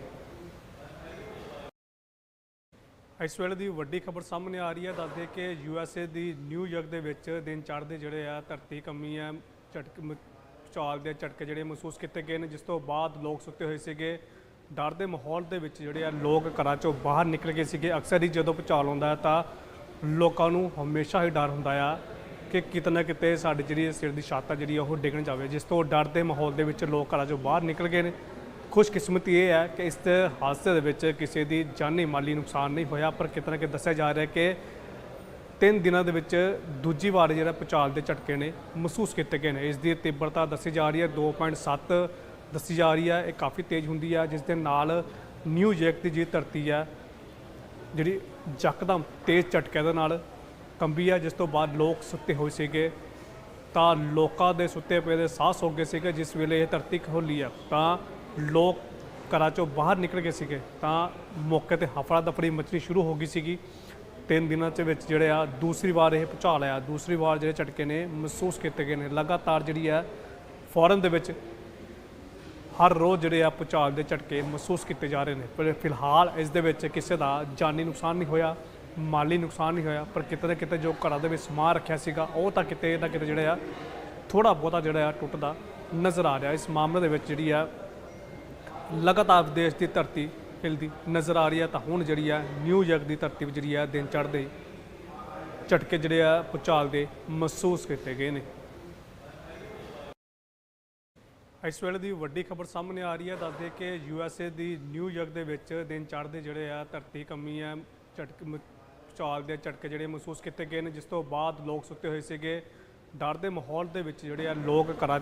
ਇਸ ਵੇਲੇ ਦੀ ਵੱਡੀ ਖਬਰ ਸਾਹਮਣੇ ਆ ਰਹੀ ਹੈ। ਦੱਸਦੇ ਕਿ ਯੂ ਐਸ ਏ ਦੀ ਨਿਊਯਾਰਕ ਦੇ ਵਿੱਚ ਦਿਨ ਚੜ੍ਹਦੇ ਜਿਹੜੇ ਆ, ਧਰਤੀ ਕੰਮੀ ਆ, ਝਟਕ ਮ- ਦੇ ਝਟਕੇ ਜਿਹੜੇ ਮਹਿਸੂਸ ਕੀਤੇ ਗਏ ਨੇ, ਜਿਸ ਤੋਂ ਬਾਅਦ ਲੋਕ ਸੁੱਤੇ ਹੋਏ ਸੀਗੇ। ਡਰ ਦੇ ਮਾਹੌਲ ਦੇ ਵਿੱਚ ਜਿਹੜੇ ਆ, ਲੋਕ ਘਰਾਂ ਚੋਂ ਬਾਹਰ ਨਿਕਲ ਗਏ ਸੀਗੇ। ਅਕਸਰ ਹੀ ਜਦੋਂ ਭੂਚਾਲ ਆਉਂਦਾ ਹੈ ਤਾਂ ਲੋਕਾਂ ਨੂੰ ਹਮੇਸ਼ਾ ਹੀ ਡਰ ਹੁੰਦਾ ਆ ਕਿ ਕਿਤੇ ਨਾ ਕਿਤੇ ਸਾਡੀ ਜਿਹੜੀ ਸਿਰ ਦੀ ਛੱਤ ਆ ਜਿਹੜੀ ਆ, ਉਹ ਡਿੱਗਣ ਜਾਵੇ, ਜਿਸ ਤੋਂ ਡਰ ਦੇ ਮਾਹੌਲ ਦੇ ਵਿੱਚ ਲੋਕ ਘਰਾਂ ਚੋਂ ਬਾਹਰ ਨਿਕਲ ਗਏ ਨੇ। ਖੁਸ਼ਕਿਸਮਤੀ ਇਹ ਹੈ ਕਿ ਇਸ ਹਾਦਸੇ ਦੇ ਵਿੱਚ ਕਿਸੇ ਦੀ ਜਾਨੀ ਮਾਲੀ ਨੁਕਸਾਨ ਨਹੀਂ ਹੋਇਆ, ਪਰ ਕਿਤੇ ਨਾ ਕਿਤੇ ਦੱਸਿਆ ਜਾ ਰਿਹਾ ਕਿ ਤਿੰਨ ਦਿਨਾਂ ਦੇ ਵਿੱਚ ਦੂਜੀ ਵਾਰ ਜਿਹੜਾ ਭੂਚਾਲ ਦੇ ਝਟਕੇ ਨੇ ਮਹਿਸੂਸ ਕੀਤੇ ਗਏ ਨੇ। ਇਸ ਦੀ ਤੀਬਰਤਾ ਦੱਸੀ ਜਾ ਰਹੀ ਹੈ 2.7 ਦੱਸੀ ਜਾ ਰਹੀ ਹੈ, ਇਹ ਕਾਫੀ ਤੇਜ਼ ਹੁੰਦੀ ਹੈ, ਜਿਸ ਦੇ ਨਾਲ ਨਿਊ ਜੈਕ ਦੀ ਜਿਹੜੀ ਧਰਤੀ ਹੈ, ਜਿਹੜੀ ਯਕਦਮ ਤੇਜ਼ ਝਟਕੇ ਦੇ ਨਾਲ ਕੰਬੀ ਹੈ, ਜਿਸ ਤੋਂ ਬਾਅਦ ਲੋਕ ਸੁੱਤੇ ਹੋਏ ਸੀਗੇ। ਤਾਂ ਲੋਕਾਂ ਦੇ ਸੁੱਤੇ ਪਏ ਦੇ ਸਾਹ ਸੋ ਗਏ ਸੀਗੇ, ਜਿਸ ਵੇਲੇ ਇਹ ਧਰਤੀ ਖੋਲੀ ਆ ਤਾਂ ਲੋਕ ਘਰਾਂ ਚੋਂ ਬਾਹਰ ਨਿਕਲ ਗਏ ਸੀਗੇ, ਤਾਂ ਮੌਕੇ ਤੇ ਹਫੜਾ ਦਫੜੀ ਮਚਣੀ ਸ਼ੁਰੂ ਹੋ ਗਈ ਸੀਗੀ। ਤਿੰਨ ਦਿਨਾਂ ਦੇ ਵਿੱਚ ਜਿਹੜੇ ਆ, ਦੂਸਰੀ ਵਾਰ ਇਹ ਭੂਚਾਲ ਆਇਆ। ਦੂਸਰੀ ਵਾਰ ਜਿਹੜੇ ਝਟਕੇ ਨੇ, ਮਹਿਸੂਸ ਕੀਤੇ ਗਏ ਨੇ। ਲਗਾਤਾਰ ਜਿਹੜੀ ਆ, ਫੋਰਨ ਦੇ ਵਿੱਚ ਹਰ ਰੋਜ਼ ਜਿਹੜੇ ਆ ਭੂਚਾਲ ਦੇ ਝਟਕੇ ਮਹਿਸੂਸ ਕੀਤੇ ਜਾ ਰਹੇ ਨੇ। ਪਰ ਫਿਲਹਾਲ ਇਸ ਦੇ ਵਿੱਚ ਕਿਸੇ ਦਾ ਜਾਨੀ ਨੁਕਸਾਨ ਨਹੀਂ ਹੋਇਆ, ਮਾਲੀ ਨੁਕਸਾਨ ਨਹੀਂ ਹੋਇਆ, ਪਰ ਕਿਤੇ ਨਾ ਕਿਤੇ ਜੋ ਘਰਾਂ ਦੇ ਵਿੱਚ ਸਮਾਨ ਰੱਖਿਆ ਸੀਗਾ, ਉਹ ਤਾਂ ਕਿਤੇ ਨਾ ਕਿਤੇ ਜਿਹੜੇ ਆ ਥੋੜਾ ਬਹੁਤਾ ਜਿਹੜਾ ਆ ਟੁੱਟਦਾ ਨਜ਼ਰ ਆ ਰਿਹਾ। ਇਸ ਮਾਮਲੇ ਦੇ ਵਿੱਚ ਜਿਹੜੀ ਆ ਲਗਾਤਾਰ ਦੇਸ਼ ਦੀ ਧਰਤੀ ਹਿਲਦੀ ਨਜ਼ਰ ਆ ਰਹੀ ਹੈ ਤਾਂ ਹੁਣ ਜਿਹੜੀ ਆ ਨਿਊਯਾਰਕ ਦੀ ਧਰਤੀ ਵਿੱਚ ਜਿਹੜੀ ਆ ਦਿਨ ਚੜ੍ਹਦੇ ਝਟਕੇ ਜਿਹੜੇ ਆ ਭੂਚਾਲ ਦੇ ਮਹਿਸੂਸ ਕੀਤੇ ਗਏ ਨੇ। ਇਸ ਵੇਲੇ ਦੀ ਵੱਡੀ ਖਬਰ ਸਾਹਮਣੇ ਆ ਰਹੀ ਹੈ। ਦੱਸਦੇ ਕਿ ਯੂ ਐਸ ਏ ਦੀ ਨਿਊਯਾਰਕ ਦੇ ਵਿੱਚ ਦਿਨ ਚੜ੍ਹਦੇ ਜਿਹੜੇ ਆ ਧਰਤੀ ਕੰਮੀ ਆ ਝਟਕ ਮ- ਦੇ ਝਟਕੇ ਜਿਹੜੇ ਮਹਿਸੂਸ ਕੀਤੇ ਗਏ ਨੇ, ਜਿਸ ਤੋਂ ਬਾਅਦ ਲੋਕ ਸੁੱਤੇ ਹੋਏ ਸੀਗੇ। ਡਰ ਦੇ ਮਾਹੌਲ ਦੇ ਵਿੱਚ ਜਿਹੜੇ ਆ ਲੋਕ ਘਰਾਂ